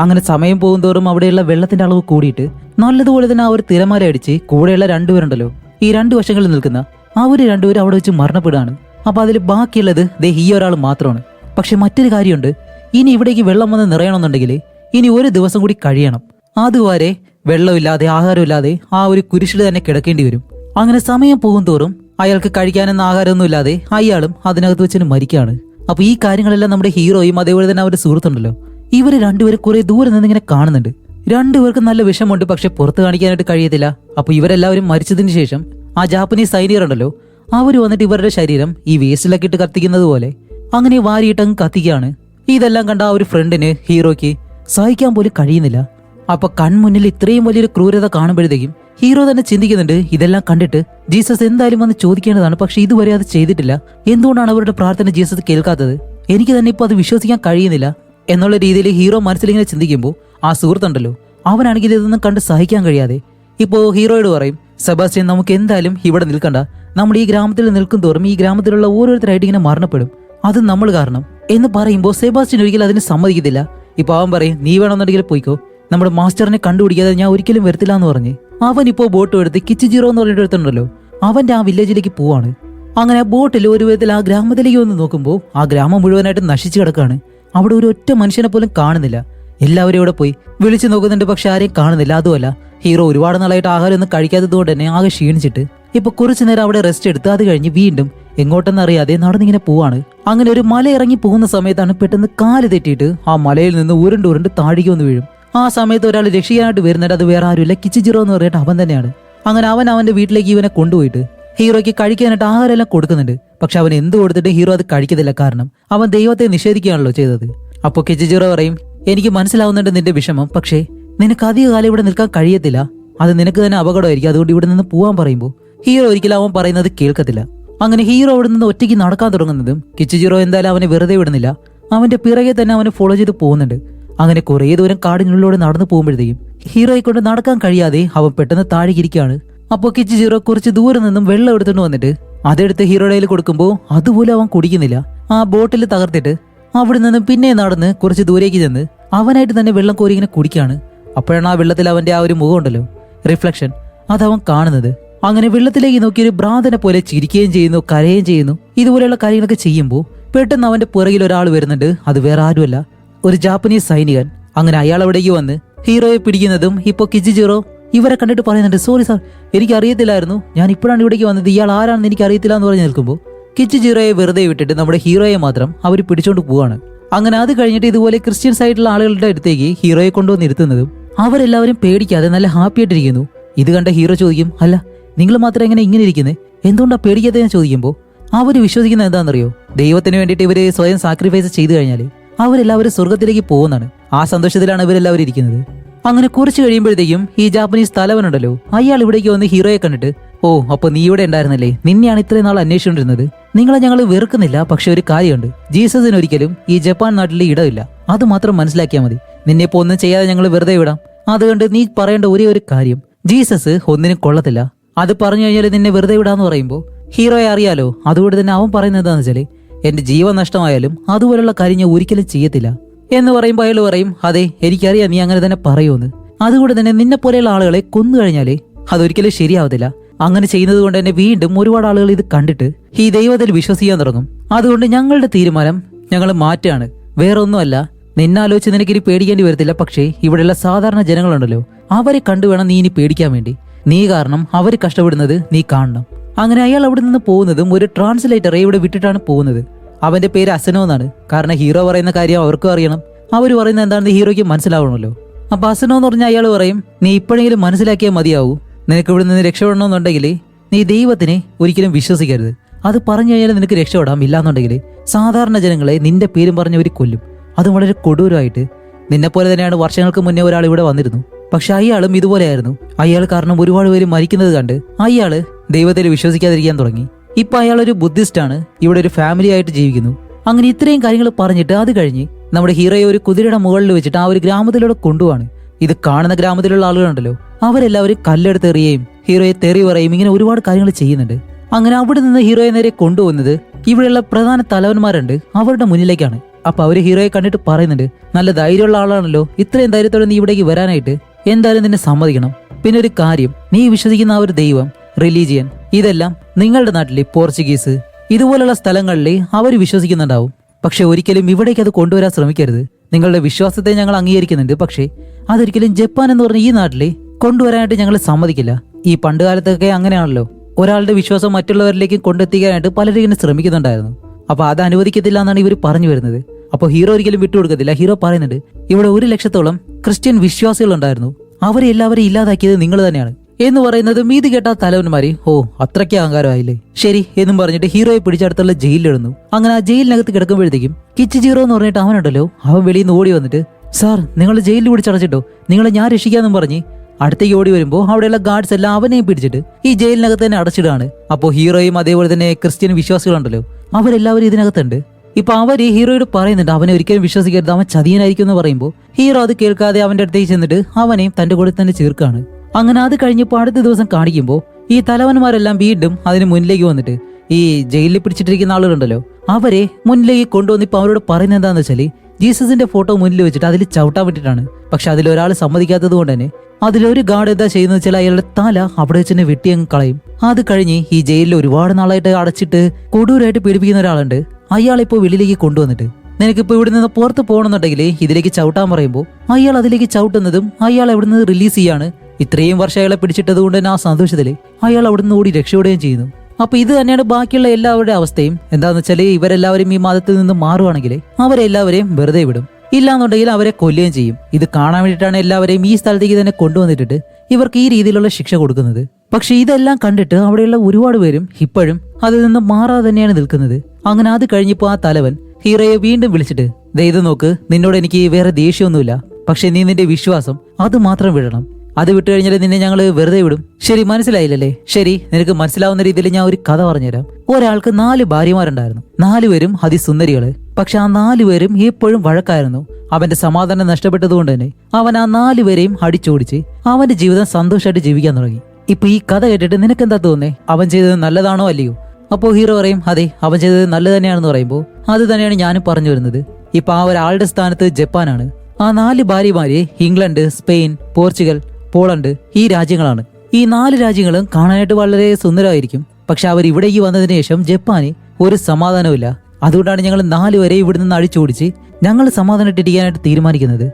അങ്ങനെ സമയം പോകുന്തോറും അവിടെയുള്ള വെള്ളത്തിന്റെ അളവ് കൂടിയിട്ട് നല്ലതുപോലെ തന്നെ ആ ഒരു തിരമാല അടിച്ച് കൂടെയുള്ള രണ്ടുപേരുണ്ടല്ലോ. ഈ രണ്ടു വശങ്ങളിൽ നിൽക്കുന്ന ആ ഒരു രണ്ടുപേരും അവിടെ വെച്ച് മരണപ്പെടുകയാണ്. അപ്പൊ അതിൽ ബാക്കിയുള്ളത് ദേ ഈ ഒരാൾ മാത്രമാണ്. പക്ഷെ മറ്റൊരു കാര്യമുണ്ട്. ഇനി ഇവിടേക്ക് വെള്ളം വന്ന് നിറയണമെന്നുണ്ടെങ്കിൽ ഇനി ഒരു ദിവസം കൂടി കഴിയണം. അതുവരെ വെള്ളമില്ലാതെ ആഹാരമില്ലാതെ ആ ഒരു കുരിശിൽ തന്നെ കിടക്കേണ്ടി വരും. അങ്ങനെ സമയം പോകും തോറും അയാൾക്ക് കഴിക്കാനൊന്നും ആഹാരമൊന്നും ഇല്ലാതെ അയാളും അതിനകത്ത് വെച്ചിന് മരിക്കുകയാണ്. അപ്പോൾ ഈ കാര്യങ്ങളെല്ലാം നമ്മുടെ ഹീറോയും അതേപോലെ തന്നെ അവരുടെ സുഹൃത്തുണ്ടല്ലോ. ഇവർ രണ്ടുപേരും കുറെ ദൂരെ നിന്ന് ഇങ്ങനെ കാണുന്നുണ്ട്. രണ്ടുപേർക്കും നല്ല വിഷമുണ്ട് പക്ഷെ പുറത്ത് കാണിക്കാനായിട്ട് കഴിയത്തില്ല. അപ്പോൾ ഇവരെല്ലാവരും മരിച്ചതിന് ശേഷം ആ ജാപ്പനീസ് സൈനികർ ഉണ്ടല്ലോ അവർ വന്നിട്ട് ഇവരുടെ ശരീരം ഈ വേസ്റ്റിലൊക്കെ ഇട്ട് കത്തിക്കുന്നത് പോലെ അങ്ങനെ വാരിയിട്ടങ്ങ് കത്തിക്കുകയാണ്. ഇതെല്ലാം കണ്ട ആ ഒരു ഫ്രണ്ടിന് ഹീറോയ്ക്ക് സഹിക്കാൻ പോലും കഴിയുന്നില്ല. അപ്പൊ കൺമുന്നിൽ ഇത്രയും വലിയൊരു ക്രൂരത കാണുമ്പോഴത്തേക്കും ഹീറോ തന്നെ ചിന്തിക്കുന്നുണ്ട് ഇതെല്ലാം കണ്ടിട്ട് ജീസസ് എന്തായാലും വന്ന് ചോദിക്കേണ്ടതാണ് പക്ഷെ ഇതുവരെ അത് ചെയ്തിട്ടില്ല. എന്തുകൊണ്ടാണ് അവരുടെ പ്രാർത്ഥന ജീസസ് കേൾക്കാത്തത്? എനിക്ക് തന്നെ ഇപ്പൊ അത് വിശ്വസിക്കാൻ കഴിയുന്നില്ല എന്നുള്ള രീതിയിൽ ഹീറോ മനസ്സിലിങ്ങനെ ചിന്തിക്കുമ്പോൾ ആ സുഹൃത്തുണ്ടല്ലോ അവനാണെങ്കിൽ ഇതൊന്നും കണ്ട് സഹിക്കാൻ കഴിയാതെ. ഇപ്പോ ഹീറോയോട് പറയും സെബാസ്റ്റ്യൻ നമുക്ക് എന്തായാലും ഇവിടെ നിൽക്കണ്ട. നമ്മൾ ഈ ഗ്രാമത്തിൽ നിൽക്കും തോറും ഈ ഗ്രാമത്തിലുള്ള ഓരോരുത്തരായിട്ട് ഇങ്ങനെ മരണപ്പെടും. അത് നമ്മൾ കാരണം. എന്ന് പറയുമ്പോൾ സെബാസ്റ്റ്യൻ ഒരിക്കലും അതിന് സമ്മതിക്കത്തില്ല. ഇപ്പൊ അവൻ പറയും നീ വേണമെന്നുണ്ടെങ്കിൽ പോയിക്കോ. നമ്മുടെ മാസ്റ്ററിനെ കണ്ടുപിടിക്കാതെ ഞാൻ ഒരിക്കലും വരത്തില്ല എന്ന് പറഞ്ഞ് അവൻ ഇപ്പോൾ ബോട്ട് എടുത്ത് കിച്ചിജിറോ എന്ന് പറഞ്ഞിട്ട് എടുത്തിട്ടുണ്ടല്ലോ അവന്റെ ആ വില്ലേജിലേക്ക് പോവാണ്. അങ്ങനെ ബോട്ടിൽ ഒരു വിധത്തിൽ ആ ഗ്രാമത്തിലേക്ക് വന്ന് നോക്കുമ്പോൾ ആ ഗ്രാമം മുഴുവനായിട്ട് നശിച്ചു കിടക്കാണ്. അവിടെ ഒരു ഒറ്റ മനുഷ്യനെ പോലും കാണുന്നില്ല. എല്ലാവരും ഇവിടെ പോയി വിളിച്ചു നോക്കുന്നുണ്ട് പക്ഷെ ആരെയും കാണുന്നില്ല. അതുമല്ല ഹീറോ ഒരുപാട് നാളായിട്ട് ആഹാരം ഒന്നും കഴിക്കാത്തത് കൊണ്ട് തന്നെ ആകെ ക്ഷീണിച്ചിട്ട്. ഇപ്പൊ കുറച്ചു നേരം അവിടെ റെസ്റ്റ് എടുത്ത് അത് കഴിഞ്ഞ് വീണ്ടും എങ്ങോട്ടെന്നറിയാതെ നടന്നിങ്ങനെ പോവാണ്. അങ്ങനെ ഒരു മല ഇറങ്ങി പോകുന്ന സമയത്താണ് പെട്ടെന്ന് കാൽ തെറ്റിയിട്ട് ആ മലയിൽ നിന്ന് ഉരുണ്ട് ഉരുണ്ട് താഴേക്ക് വന്ന് വീഴും. ആ സമയത്ത് ഒരാൾ രക്ഷിക്കാനായിട്ട് വരുന്നുണ്ട്. അത് വേറെ ആരുമില്ല. കിച്ചിജിറോ എന്ന് പറഞ്ഞിട്ട് അവൻ തന്നെയാണ്. അങ്ങനെ അവൻ അവന്റെ വീട്ടിലേക്ക് ഇവനെ കൊണ്ടുപോയിട്ട് ഹീറോയ്ക്ക് കഴിക്കാനായിട്ട് ആഹാരമെല്ലാം കൊടുക്കുന്നുണ്ട്. പക്ഷെ അവൻ എന്ത് കൊടുത്തിട്ട് ഹീറോ അത് കഴിക്കത്തില്ല? കാരണം അവൻ ദൈവത്തെ നിഷേധിക്കുകയാണല്ലോ ചെയ്തത്. അപ്പോൾ കിച്ചിജിറോ പറയും എനിക്ക് മനസ്സിലാവുന്നുണ്ട് നിന്റെ വിഷമം. പക്ഷേ നിനക്ക് അധിക കാലം ഇവിടെ നിൽക്കാൻ കഴിയത്തില്ല. അത് നിനക്ക് തന്നെ അപകടമായിരിക്കും. അതുകൊണ്ട് ഇവിടെ നിന്ന് പോവാൻ പറയുമ്പോൾ ഹീറോ ഒരിക്കലും അവൻ പറയുന്നത് കേൾക്കത്തില്ല. അങ്ങനെ ഹീറോ അവിടെ നിന്ന് ഒറ്റയ്ക്ക് നടക്കാൻ തുടങ്ങുന്നതും കിച്ചിജിറോ എന്തായാലും അവനെ വെറുതെ വിടുന്നില്ല. അവന്റെ പിറകെ തന്നെ അവനെ ഫോളോ ചെയ്ത് പോകുന്നുണ്ട്. അങ്ങനെ കുറേ ദൂരം കാടിനുള്ളിലൂടെ നടന്നു പോകുമ്പോഴത്തേക്കും ഹീറോയെ കൊണ്ട് നടക്കാൻ കഴിയാതെ അവൻ പെട്ടെന്ന് താഴെ ഇരിക്കുകയാണ്. അപ്പോൾ കിച്ചിജിറോ കുറച്ച് ദൂരെ നിന്നും വെള്ളം എടുത്തുകൊണ്ട് വന്നിട്ട് അതെടുത്ത് ഹീറോയുടെ കയ്യിൽ കൊടുക്കുമ്പോൾ അതുപോലെ അവൻ കുടിക്കുന്നില്ല. ആ ബോട്ടിൽ തകർത്തിട്ട് അവിടെ നിന്ന് പിന്നെ നടന്ന് കുറച്ച് ദൂരേക്ക് ചെന്ന് അവനായിട്ട് തന്നെ വെള്ളം കോരി ഇങ്ങനെ കുടിക്കുകയാണ്. അപ്പോഴാണ് ആ വെള്ളത്തിൽ അവന്റെ ആ ഒരു മുഖം ഉണ്ടല്ലോ റിഫ്ലക്ഷൻ അതവൻ കാണുന്നത്. അങ്ങനെ വെള്ളത്തിലേക്ക് നോക്കി ഒരു ഭ്രാന്തനെ പോലെ ചിരിക്കുകയും ചെയ്യുന്നു കരയുകയും ചെയ്യുന്നു. ഇതുപോലെയുള്ള കാര്യങ്ങളൊക്കെ ചെയ്യുമ്പോൾ പെട്ടെന്ന് അവന്റെ പുറകിൽ ഒരാൾ വരുന്നുണ്ട് അത് വേറെ ആരുമല്ല. ഒരു ജാപ്പനീസ് സൈനികൻ അങ്ങനെ അയാൾ അവിടേക്ക് വന്ന് ഹീറോയെ പിടിക്കുന്നതും ഇപ്പോൾ കിജിജിറോ ഇവരെ കണ്ടിട്ട് പറയുന്നുണ്ട് സോറി സാർ എനിക്ക് അറിയത്തില്ലായിരുന്നു ഞാൻ ഇപ്പോഴാണ് ഇവിടേക്ക് വന്നത്. ഇയാൾ ആരാണെന്ന് എനിക്ക് അറിയത്തില്ല എന്ന് പറഞ്ഞ് നിൽക്കുമ്പോൾ കിച്ചിജിറോയെ വെറുതെ വിട്ടിട്ട് നമ്മുടെ ഹീറോയെ മാത്രം അവർ പിടിച്ചോണ്ട് പോവാണ്. അങ്ങനെ അത് കഴിഞ്ഞിട്ട് ഇതുപോലെ ക്രിസ്ത്യൻസ് ആയിട്ടുള്ള ആളുകളുടെ അടുത്തേക്ക് ഹീറോയെ കൊണ്ടുവന്ന് ഇരുത്തുന്നതും അവരെല്ലാവരും പേടിക്കാതെ നല്ല ഹാപ്പി ആയിട്ടിരിക്കുന്നു. ഇത് കണ്ട ഹീറോ ചോദിക്കും അല്ല നിങ്ങൾ മാത്രം എങ്ങനെ ഇങ്ങനെ ഇരിക്കുന്നത് എന്തുകൊണ്ടാണ് പേടിക്കാതെ ഞാൻ ചോദിക്കുമ്പോൾ അവർ വിശ്വസിക്കുന്നത് എന്താണെന്നറിയോ? ദൈവത്തിന് വേണ്ടിയിട്ട് ഇവർ സ്വയം സാക്രിഫൈസ് ചെയ്തു കഴിഞ്ഞാൽ അവരെല്ലാവരും സ്വർഗത്തിലേക്ക് പോകുന്നതാണ്. ആ സന്തോഷത്തിലാണ് ഇവരെല്ലാവരും ഇരിക്കുന്നത്. അങ്ങനെ കുറച്ച് കഴിയുമ്പോഴത്തേക്കും ഈ ജാപ്പനീസ് തലവനുണ്ടല്ലോ. അയാൾ ഇവിടേക്ക് വന്ന് ഹീറോയെ കണ്ടിട്ട് ഓ അപ്പൊ നീ ഇവിടെ ഉണ്ടായിരുന്നല്ലേ? നിന്നെയാണ് ഇത്രയും നാൾ അന്വേഷിച്ചുകൊണ്ടിരുന്നത്. നിങ്ങളെ ഞങ്ങൾ വെറുക്കുന്നില്ല പക്ഷെ ഒരു കാര്യമുണ്ട്. ജീസസിന് ഒരിക്കലും ഈ ജപ്പാൻ നാട്ടിൽ ഇടമില്ല. അത് മാത്രം മനസ്സിലാക്കിയാൽ മതി. നിന്നെ ഇപ്പൊ ഒന്നും ചെയ്യാതെ ഞങ്ങൾ വെറുതെ വിടാം. അതുകൊണ്ട് നീ പറയേണ്ട ഒരേ ഒരു കാര്യം. ജീസസ് ഒന്നിനും കൊള്ളത്തില്ല. അത് പറഞ്ഞു കഴിഞ്ഞാൽ നിന്നെ വെറുതെ വിടാന്ന് പറയുമ്പോൾ ഹീറോയെ അറിയാലോ. അതുകൊണ്ട് തന്നെ അവൻ പറയുന്നത് എന്താണെന്ന് വെച്ചാൽ എന്റെ ജീവൻ നഷ്ടമായാലും അതുപോലുള്ള കാര്യം ഞാൻ ഒരിക്കലും ചെയ്യത്തില്ല. എന്ന് പറയുമ്പോൾ അയാൾ പറയും അതെ എനിക്കറിയാം നീ അങ്ങനെ തന്നെ പറയുമെന്ന്. അതുകൊണ്ട് തന്നെ നിന്നെ പോലെയുള്ള ആളുകളെ കൊന്നു കഴിഞ്ഞാലേ അതൊരിക്കലും ശരിയാവത്തില്ല. അങ്ങനെ ചെയ്യുന്നത് കൊണ്ട് തന്നെ വീണ്ടും ഒരുപാട് ആളുകൾ ഇത് കണ്ടിട്ട് ഈ ദൈവത്തിൽ വിശ്വസിക്കാൻ തുടങ്ങും. അതുകൊണ്ട് ഞങ്ങളുടെ തീരുമാനം ഞങ്ങൾ മാറ്റാണ്. വേറൊന്നുമല്ല നിന്നാലോചിച്ച് നിനക്ക് പേടിക്കേണ്ടി വരത്തില്ല. പക്ഷേ ഇവിടെയുള്ള സാധാരണ ജനങ്ങളുണ്ടല്ലോ അവരെ കണ്ടു വേണം നീ ഇനി പേടിക്കാൻ വേണ്ടി. നീ കാരണം അവർ കഷ്ടപ്പെടുന്നത് നീ കാണണം. അങ്ങനെ അയാൾ അവിടെ നിന്ന് പോകുന്നതും ഒരു ട്രാൻസ്ലേറ്ററെ ഇവിടെ വിട്ടിട്ടാണ് പോകുന്നത്. അവന്റെ പേര് അസനോ എന്നാണ്. കാരണം ഹീറോ പറയുന്ന കാര്യം അവർക്കും അറിയണം. അവർ പറയുന്ന എന്താണെന്ന് ഹീറോയ്ക്ക് മനസ്സിലാവണമല്ലോ. അപ്പൊ അസനോ എന്ന് പറഞ്ഞ അയാൾ പറയും നീ ഇപ്പോഴെങ്കിലും മനസ്സിലാക്കിയാൽ മതിയാവൂ. നിനക്ക് ഇവിടെ നിന്ന് രക്ഷപ്പെടണമെന്നുണ്ടെങ്കിൽ നീ ദൈവത്തിനെ ഒരിക്കലും വിശ്വസിക്കരുത്. അത് പറഞ്ഞു കഴിഞ്ഞാൽ നിനക്ക് രക്ഷപ്പെടാം. ഇല്ലാന്നുണ്ടെങ്കിൽ സാധാരണ ജനങ്ങളെ നിന്റെ പേരും പറഞ്ഞ് അവർ കൊല്ലും. അത് വളരെ കൊടൂരമായിട്ട്. നിന്നെപ്പോലെ തന്നെയാണ് വർഷങ്ങൾക്ക് മുന്നേ ഒരാൾ ഇവിടെ വന്നിരുന്നു. പക്ഷെ അയാളും ഇതുപോലെയായിരുന്നു. അയാൾ കാരണം ഒരുപാട് പേര് മരിക്കുന്നത് കണ്ട് അയാൾ ദൈവത്തിൽ വിശ്വസിക്കാതിരിക്കാൻ തുടങ്ങി. ഇപ്പൊ അയാൾ ഒരു ബുദ്ധിസ്റ്റാണ് ഇവിടെ ഒരു ഫാമിലി ആയിട്ട് ജീവിക്കുന്നു. അങ്ങനെ ഇത്രയും കാര്യങ്ങൾ പറഞ്ഞിട്ട് അത് കഴിഞ്ഞ് നമ്മുടെ ഹീറോയെ ഒരു കുതിരയുടെ മുകളിൽ വെച്ചിട്ട് ആ ഒരു ഗ്രാമത്തിലൂടെ കൊണ്ടുപോവാണ്. ഇത് കാണുന്ന ഗ്രാമത്തിലുള്ള ആളുകളുണ്ടല്ലോ അവരെല്ലാവരും കല്ലെടുത്ത് എറിയുകയും ഹീറോയെ തെറി പറയും ഇങ്ങനെ ഒരുപാട് കാര്യങ്ങൾ ചെയ്യുന്നുണ്ട്. അങ്ങനെ അവിടെ നിന്ന് ഹീറോയെ നേരെ കൊണ്ടുപോകുന്നത് ഇവിടെയുള്ള പ്രധാന തലവന്മാരുണ്ട് അവരുടെ മുന്നിലേക്കാണ്. അപ്പൊ അവർ ഹീറോയെ കണ്ടിട്ട് പറയുന്നുണ്ട് നല്ല ധൈര്യമുള്ള ആളാണല്ലോ ഇത്രയും ധൈര്യത്തോടെ നീ ഇവിടേക്ക് വരാനായിട്ട് എന്തായാലും നിന്നെ സമ്മതിക്കണം. പിന്നെ ഒരു കാര്യം നീ വിശ്വസിക്കുന്ന ആ ഒരു ദൈവം റിലീജിയൻ. ഇതെല്ലാം നിങ്ങളുടെ നാട്ടിലെ പോർച്ചുഗീസ്. ഇതുപോലുള്ള സ്ഥലങ്ങളിൽ അവർ വിശ്വസിക്കുന്നുണ്ടാവും. പക്ഷെ ഒരിക്കലും ഇവിടേക്ക് അത് കൊണ്ടുവരാൻ ശ്രമിക്കരുത്. നിങ്ങളുടെ വിശ്വാസത്തെ ഞങ്ങൾ അംഗീകരിക്കുന്നുണ്ട്. പക്ഷേ അതൊരിക്കലും ജപ്പാൻ എന്ന് പറഞ്ഞ ഈ നാട്ടിലെ കൊണ്ടുവരാനായിട്ട് ഞങ്ങൾ സമ്മതിക്കില്ല. ഈ പണ്ട് കാലത്തൊക്കെ അങ്ങനെയാണല്ലോ. ഒരാളുടെ വിശ്വാസം മറ്റുള്ളവരിലേക്ക് കൊണ്ടെത്തിക്കാനായിട്ട് പലരും ഇങ്ങനെ ശ്രമിക്കുന്നുണ്ടായിരുന്നു. അപ്പൊ അത് അനുവദിക്കത്തില്ല എന്നാണ് ഇവർ പറഞ്ഞു വരുന്നത്. അപ്പോൾ ഹീറോ ഒരിക്കലും വിട്ടുകൊടുക്കത്തില്ല. ഹീറോ പറയുന്നുണ്ട് ഇവിടെ ഒരു ലക്ഷത്തോളം ക്രിസ്ത്യൻ വിശ്വാസികൾ ഉണ്ടായിരുന്നു അവരെ എല്ലാവരെയും ഇല്ലാതാക്കിയത് നിങ്ങൾ തന്നെയാണ്. എന്ന് പറയുന്നത് മീതി കേട്ട തലവന്മാരെ ഓ അത്രയ്ക്ക് അഹങ്കാരമായില്ലേ? ശരി എന്നും പറഞ്ഞിട്ട് ഹീറോയെ പിടിച്ചടുത്തുള്ള ജയിലിലിടുന്നു അങ്ങനെ ആ ജയിലിനകത്ത് കിടക്കുമ്പോഴത്തേക്കും കിച്ച് ജീറോ എന്ന് പറഞ്ഞിട്ട് അവനുണ്ടല്ലോ അവൻ വെളിയിൽ നിന്ന് ഓടി വന്നിട്ട് സാർ നിങ്ങൾ ജയിലിൽ പിടിച്ചടച്ചിട്ടോ നിങ്ങളെ ഞാൻ രക്ഷിക്കാന്നും പറഞ്ഞ് അടുത്തേക്ക് ഓടി വരുമ്പോൾ അവിടെയുള്ള ഗാർഡ്സ് എല്ലാം അവനെയും പിടിച്ചിട്ട് ഈ ജയിലിനകത്ത് തന്നെ അടച്ചിടാണ് അപ്പോൾ ഹീറോയും അതേപോലെ തന്നെ ക്രിസ്ത്യൻ വിശ്വാസികളുണ്ടല്ലോ അവരെല്ലാവരും ഇതിനകത്തുണ്ട്. ഇപ്പൊ അവർ ഈ ഹീറോയോട് പറയുന്നുണ്ട് അവനെ ഒരിക്കലും വിശ്വസിക്കരുത് അവൻ ചതിയനായിരിക്കും എന്ന് പറയുമ്പോൾ ഹീറോ അത് കേൾക്കാതെ അവന്റെ അടുത്തേക്ക് ചെന്നിട്ട് അവനെയും തന്റെ കൂടെ തന്നെ ചേർക്കാണ് അങ്ങനെ അത് കഴിഞ്ഞപ്പോൾ അടുത്ത ദിവസം കാണിക്കുമ്പോൾ ഈ തലവന്മാരെല്ലാം വീണ്ടും അതിന് മുന്നിലേക്ക് വന്നിട്ട് ഈ ജയിലിൽ പിടിച്ചിട്ടിരിക്കുന്ന ആളുകളുണ്ടല്ലോ അവരെ മുന്നിലേക്ക് കൊണ്ടുവന്ന് ഇപ്പൊ അവരോട് പറയുന്നത് എന്താന്ന് വെച്ചാൽ ജീസസിന്റെ ഫോട്ടോ മുന്നിൽ വെച്ചിട്ട് അതിൽ ചവിട്ടാൻ വേണ്ടിയിട്ടാണ്. പക്ഷെ അതിലൊരാൾ സമ്മതിക്കാത്തത് കൊണ്ട് തന്നെ അതിലൊരു ഗാർഡ് എന്താ ചെയ്യുന്നത് വെച്ചാൽ അയാളുടെ തല അവിടെ വെച്ച് തന്നെ വെട്ടിയങ്ങ് കളയും. അത് കഴിഞ്ഞ് ഈ ജയിലിൽ ഒരുപാട് നാളായിട്ട് അടച്ചിട്ട് കൊടൂരായിട്ട് പീഡിപ്പിക്കുന്ന ഒരാളുണ്ട്. അയാളിപ്പോ വെളിയിലേക്ക് കൊണ്ടുവന്നിട്ട് നിനക്കിപ്പോ ഇവിടെ നിന്ന് പുറത്ത് പോകണമെന്നുണ്ടെങ്കിൽ ഇതിലേക്ക് ചവിട്ടാൻ പറയുമ്പോൾ അയാൾ അതിലേക്ക് ചവിട്ടുന്നതും അയാൾ അവിടെ നിന്ന് റിലീസ് ചെയ്യാണ്? ഇത്രയും വർഷം അയാളെ പിടിച്ചിട്ടത് കൊണ്ട് തന്നെ ആ സന്തോഷത്തിൽ അയാൾ അവിടെ നിന്ന് ഓടി രക്ഷപ്പെടുകയും ചെയ്യുന്നു. അപ്പൊ ഇത് തന്നെയാണ് ബാക്കിയുള്ള എല്ലാവരുടെ അവസ്ഥയും. എന്താന്ന് വെച്ചാൽ ഇവരെല്ലാവരും ഈ മതത്തിൽ നിന്ന് മാറുവാണെങ്കിൽ അവരെല്ലാവരെയും വെറുതെ വിടും. ഇല്ലാന്നുണ്ടെങ്കിൽ അവരെ കൊല്ലുകയും ചെയ്യും. ഇത് കാണാൻ വേണ്ടിയിട്ടാണ് എല്ലാവരെയും ഈ സ്ഥലത്തേക്ക് തന്നെ കൊണ്ടുവന്നിട്ടിട്ട് ഇവർക്ക് ഈ രീതിയിലുള്ള ശിക്ഷ കൊടുക്കുന്നത്. പക്ഷെ ഇതെല്ലാം കണ്ടിട്ട് അവിടെയുള്ള ഒരുപാട് പേരും ഇപ്പോഴും അതിൽ നിന്ന് മാറാതെ തന്നെയാണ് നിൽക്കുന്നത്. അങ്ങനെ അത് കഴിഞ്ഞപ്പോൾ ആ തലവൻ ഹീറോയെ വീണ്ടും വിളിച്ചിട്ട് ദേ ഇത് നോക്ക് നിന്നോട് എനിക്ക് വേറെ ദേഷ്യമൊന്നുമില്ല. പക്ഷെ നീ നിന്റെ വിശ്വാസം അത് മാത്രം വിടണം. അത് വിട്ടു കഴിഞ്ഞാൽ നിന്നെ ഞങ്ങൾ വെറുതെ വിടും. ശരി മനസ്സിലായില്ലല്ലേ? ശരി നിനക്ക് മനസ്സിലാവുന്ന രീതിയിൽ ഞാൻ ഒരു കഥ പറഞ്ഞുതരാം. ഒരാൾക്ക് നാല് ഭാര്യമാരുണ്ടായിരുന്നു. നാലുപേരും അതിസുന്ദരികൾ. പക്ഷെ ആ നാലുപേരും എപ്പോഴും വഴക്കായിരുന്നു. അവന്റെ സമാധാനം നഷ്ടപ്പെട്ടതുകൊണ്ട് തന്നെ അവൻ ആ നാലുപേരെയും അടിച്ചോടിച്ച് അവന്റെ ജീവിതം സന്തോഷമായിട്ട് ജീവിക്കാൻ തുടങ്ങി. ഇപ്പൊ ഈ കഥ കേട്ടിട്ട് നിനക്ക് എന്താ തോന്നേ അവൻ ചെയ്തത് നല്ലതാണോ അല്ലയോ? അപ്പോ ഹീറോ പറയും അതെ അവൻ ചെയ്തത് നല്ലത് തന്നെയാണെന്ന് പറയുമ്പോൾ അത് തന്നെയാണ് ഞാനും പറഞ്ഞു വരുന്നത്. ഇപ്പൊ ആ ഒരാളുടെ സ്ഥാനത്ത് ജപ്പാനാണ്. ആ നാല് ഭാര്യമാര് ഇംഗ്ലണ്ട് സ്പെയിൻ പോർച്ചുഗൽ പോളണ്ട് ഈ രാജ്യങ്ങളാണ്. ഈ നാല് രാജ്യങ്ങളും കാണാനായിട്ട് വളരെ സുന്ദരമായിരിക്കും. പക്ഷെ അവർ ഇവിടേക്ക് വന്നതിന് ശേഷം ജപ്പാന് ഒരു സമാധാനമില്ല അതുകൊണ്ടാണ് ഞങ്ങൾ നാല് വരെ ഇവിടെ നിന്ന് അടിച്ചോടിച്ച് ഞങ്ങൾ സമാധാനമായിട്ടിരിക്കാനായിട്ട് തീരുമാനിക്കുന്നത്.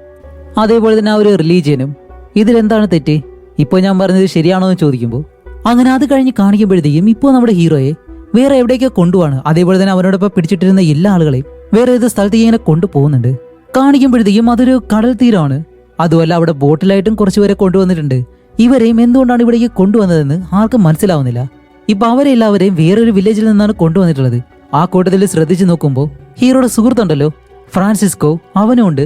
അതേപോലെ തന്നെ ആ ഒരു റിലീജിയനും ഇതിലെന്താണ് തെറ്റ്? ഇപ്പോൾ ഞാൻ പറഞ്ഞത് ശരിയാണോ എന്ന് ചോദിക്കുമ്പോൾ അങ്ങനെ അത് കഴിഞ്ഞ് കാണിക്കുമ്പോഴത്തേക്കും ഇപ്പോൾ നമ്മുടെ ഹീറോയെ വേറെ എവിടേക്കോ കൊണ്ടുപോവാണ്. അതേപോലെ തന്നെ അവനോടൊപ്പം പിടിച്ചിട്ടിരുന്ന എല്ലാ ആളുകളെയും വേറെ ഏത് സ്ഥലത്തേക്ക് ഇങ്ങനെ കൊണ്ടുപോകുന്നുണ്ട്. കാണിക്കുമ്പോഴത്തേക്കും അതൊരു കടൽ തീരമാണ്. അതുമല്ല അവിടെ ബോട്ടിലായിട്ടും കുറച്ച് പേരെ കൊണ്ടുവന്നിട്ടുണ്ട്. ഇവരെയും എന്തുകൊണ്ടാണ് ഇവിടേക്ക് കൊണ്ടുവന്നതെന്ന് ആർക്കും മനസ്സിലാവുന്നില്ല. ഇപ്പൊ അവരെ എല്ലാവരെയും വേറൊരു വില്ലേജിൽ നിന്നാണ് കൊണ്ടുവന്നിട്ടുള്ളത്. ആ കൂട്ടത്തിൽ ശ്രദ്ധിച്ചു നോക്കുമ്പോൾ ഹീറോയുടെ സുഹൃത്തുണ്ടല്ലോ ഫ്രാൻസിസ്കോ അവനും ഉണ്ട്.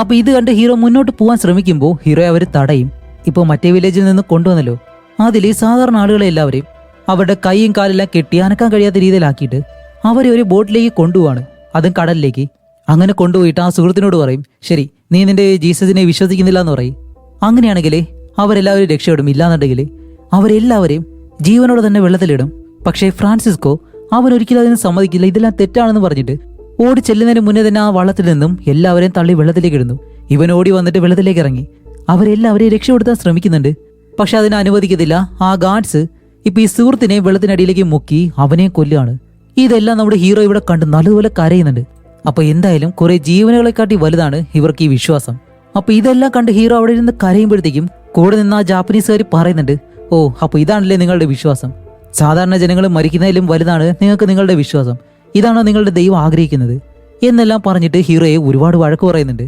അപ്പൊ ഇത് കണ്ട് ഹീറോ മുന്നോട്ട് പോകാൻ ശ്രമിക്കുമ്പോൾ ഹീറോയെ അവർ തടയും. ഇപ്പൊ മറ്റേ വില്ലേജിൽ നിന്ന് കൊണ്ടുവന്നല്ലോ. അതിൽ സാധാരണ ആളുകളെ എല്ലാവരെയും അവരുടെ കൈയും കാലെല്ലാം കെട്ടി അനക്കാൻ കഴിയാത്ത രീതിയിലാക്കിയിട്ട് അവരെ ഒരു ബോട്ടിലേക്ക് കൊണ്ടുപോവാണ്. അതും കടലിലേക്ക്. അങ്ങനെ കൊണ്ടുപോയിട്ട് ആ സുഹൃത്തിനോട് പറയും ശരി നീ നിന്റെ ജീസസിനെ വിശ്വസിക്കുന്നില്ല എന്ന് പറയും. അങ്ങനെയാണെങ്കിൽ അവരെല്ലാവരും രക്ഷപ്പെടും. ഇല്ലാന്നുണ്ടെങ്കിൽ അവരെല്ലാവരെയും ജീവനോട് തന്നെ വെള്ളത്തിലിടും. പക്ഷേ ഫ്രാൻസിസ്കോ അവൻ ഒരിക്കലും അതിന് സമ്മതിക്കില്ല. ഇതെല്ലാം തെറ്റാണെന്ന് പറഞ്ഞിട്ട് ഓടി ചെല്ലുന്നതിന് മുന്നേ തന്നെ ആ വള്ളത്തിൽ നിന്നും എല്ലാവരെയും തള്ളി വെള്ളത്തിലേക്ക് ഇടുന്നു. ഇവൻ ഓടി വന്നിട്ട് വെള്ളത്തിലേക്ക് ഇറങ്ങി. അവരെല്ലാവരെയും രക്ഷപ്പെടുത്താൻ ശ്രമിക്കുന്നുണ്ട്. പക്ഷെ അതിനെ അനുവദിക്കത്തില്ല. ആ ഗാർഡ്സ് ഇപ്പൊ ഈ സുഹൃത്തിനെ വെള്ളത്തിനടിയിലേക്ക് മുക്കി അവനെ കൊല്ലുകയാണ്. ഇതെല്ലാം നമ്മുടെ ഹീറോ ഇവിടെ കണ്ട് നല്ലതുപോലെ കരയുന്നുണ്ട്. അപ്പൊ എന്തായാലും കുറെ ജീവനുകളെക്കാട്ടി വലുതാണ് ഇവർക്ക് ഈ വിശ്വാസം. അപ്പൊ ഇതെല്ലാം കണ്ട് ഹീറോ അവിടെ ഇരുന്ന് കരയുമ്പോഴത്തേക്കും കൂടെ നിന്ന് ആ ജാപ്പനീസുകാർ പറയുന്നുണ്ട് ഓ അപ്പൊ ഇതാണല്ലേ നിങ്ങളുടെ വിശ്വാസം? സാധാരണ ജനങ്ങൾ മരിക്കുന്നതിലും വലുതാണ് നിങ്ങൾക്ക് നിങ്ങളുടെ വിശ്വാസം. ഇതാണോ നിങ്ങളുടെ ദൈവം ആഗ്രഹിക്കുന്നത്? എന്നെല്ലാം പറഞ്ഞിട്ട് ഹീറോയെ ഒരുപാട് വഴക്ക് പറയുന്നുണ്ട്.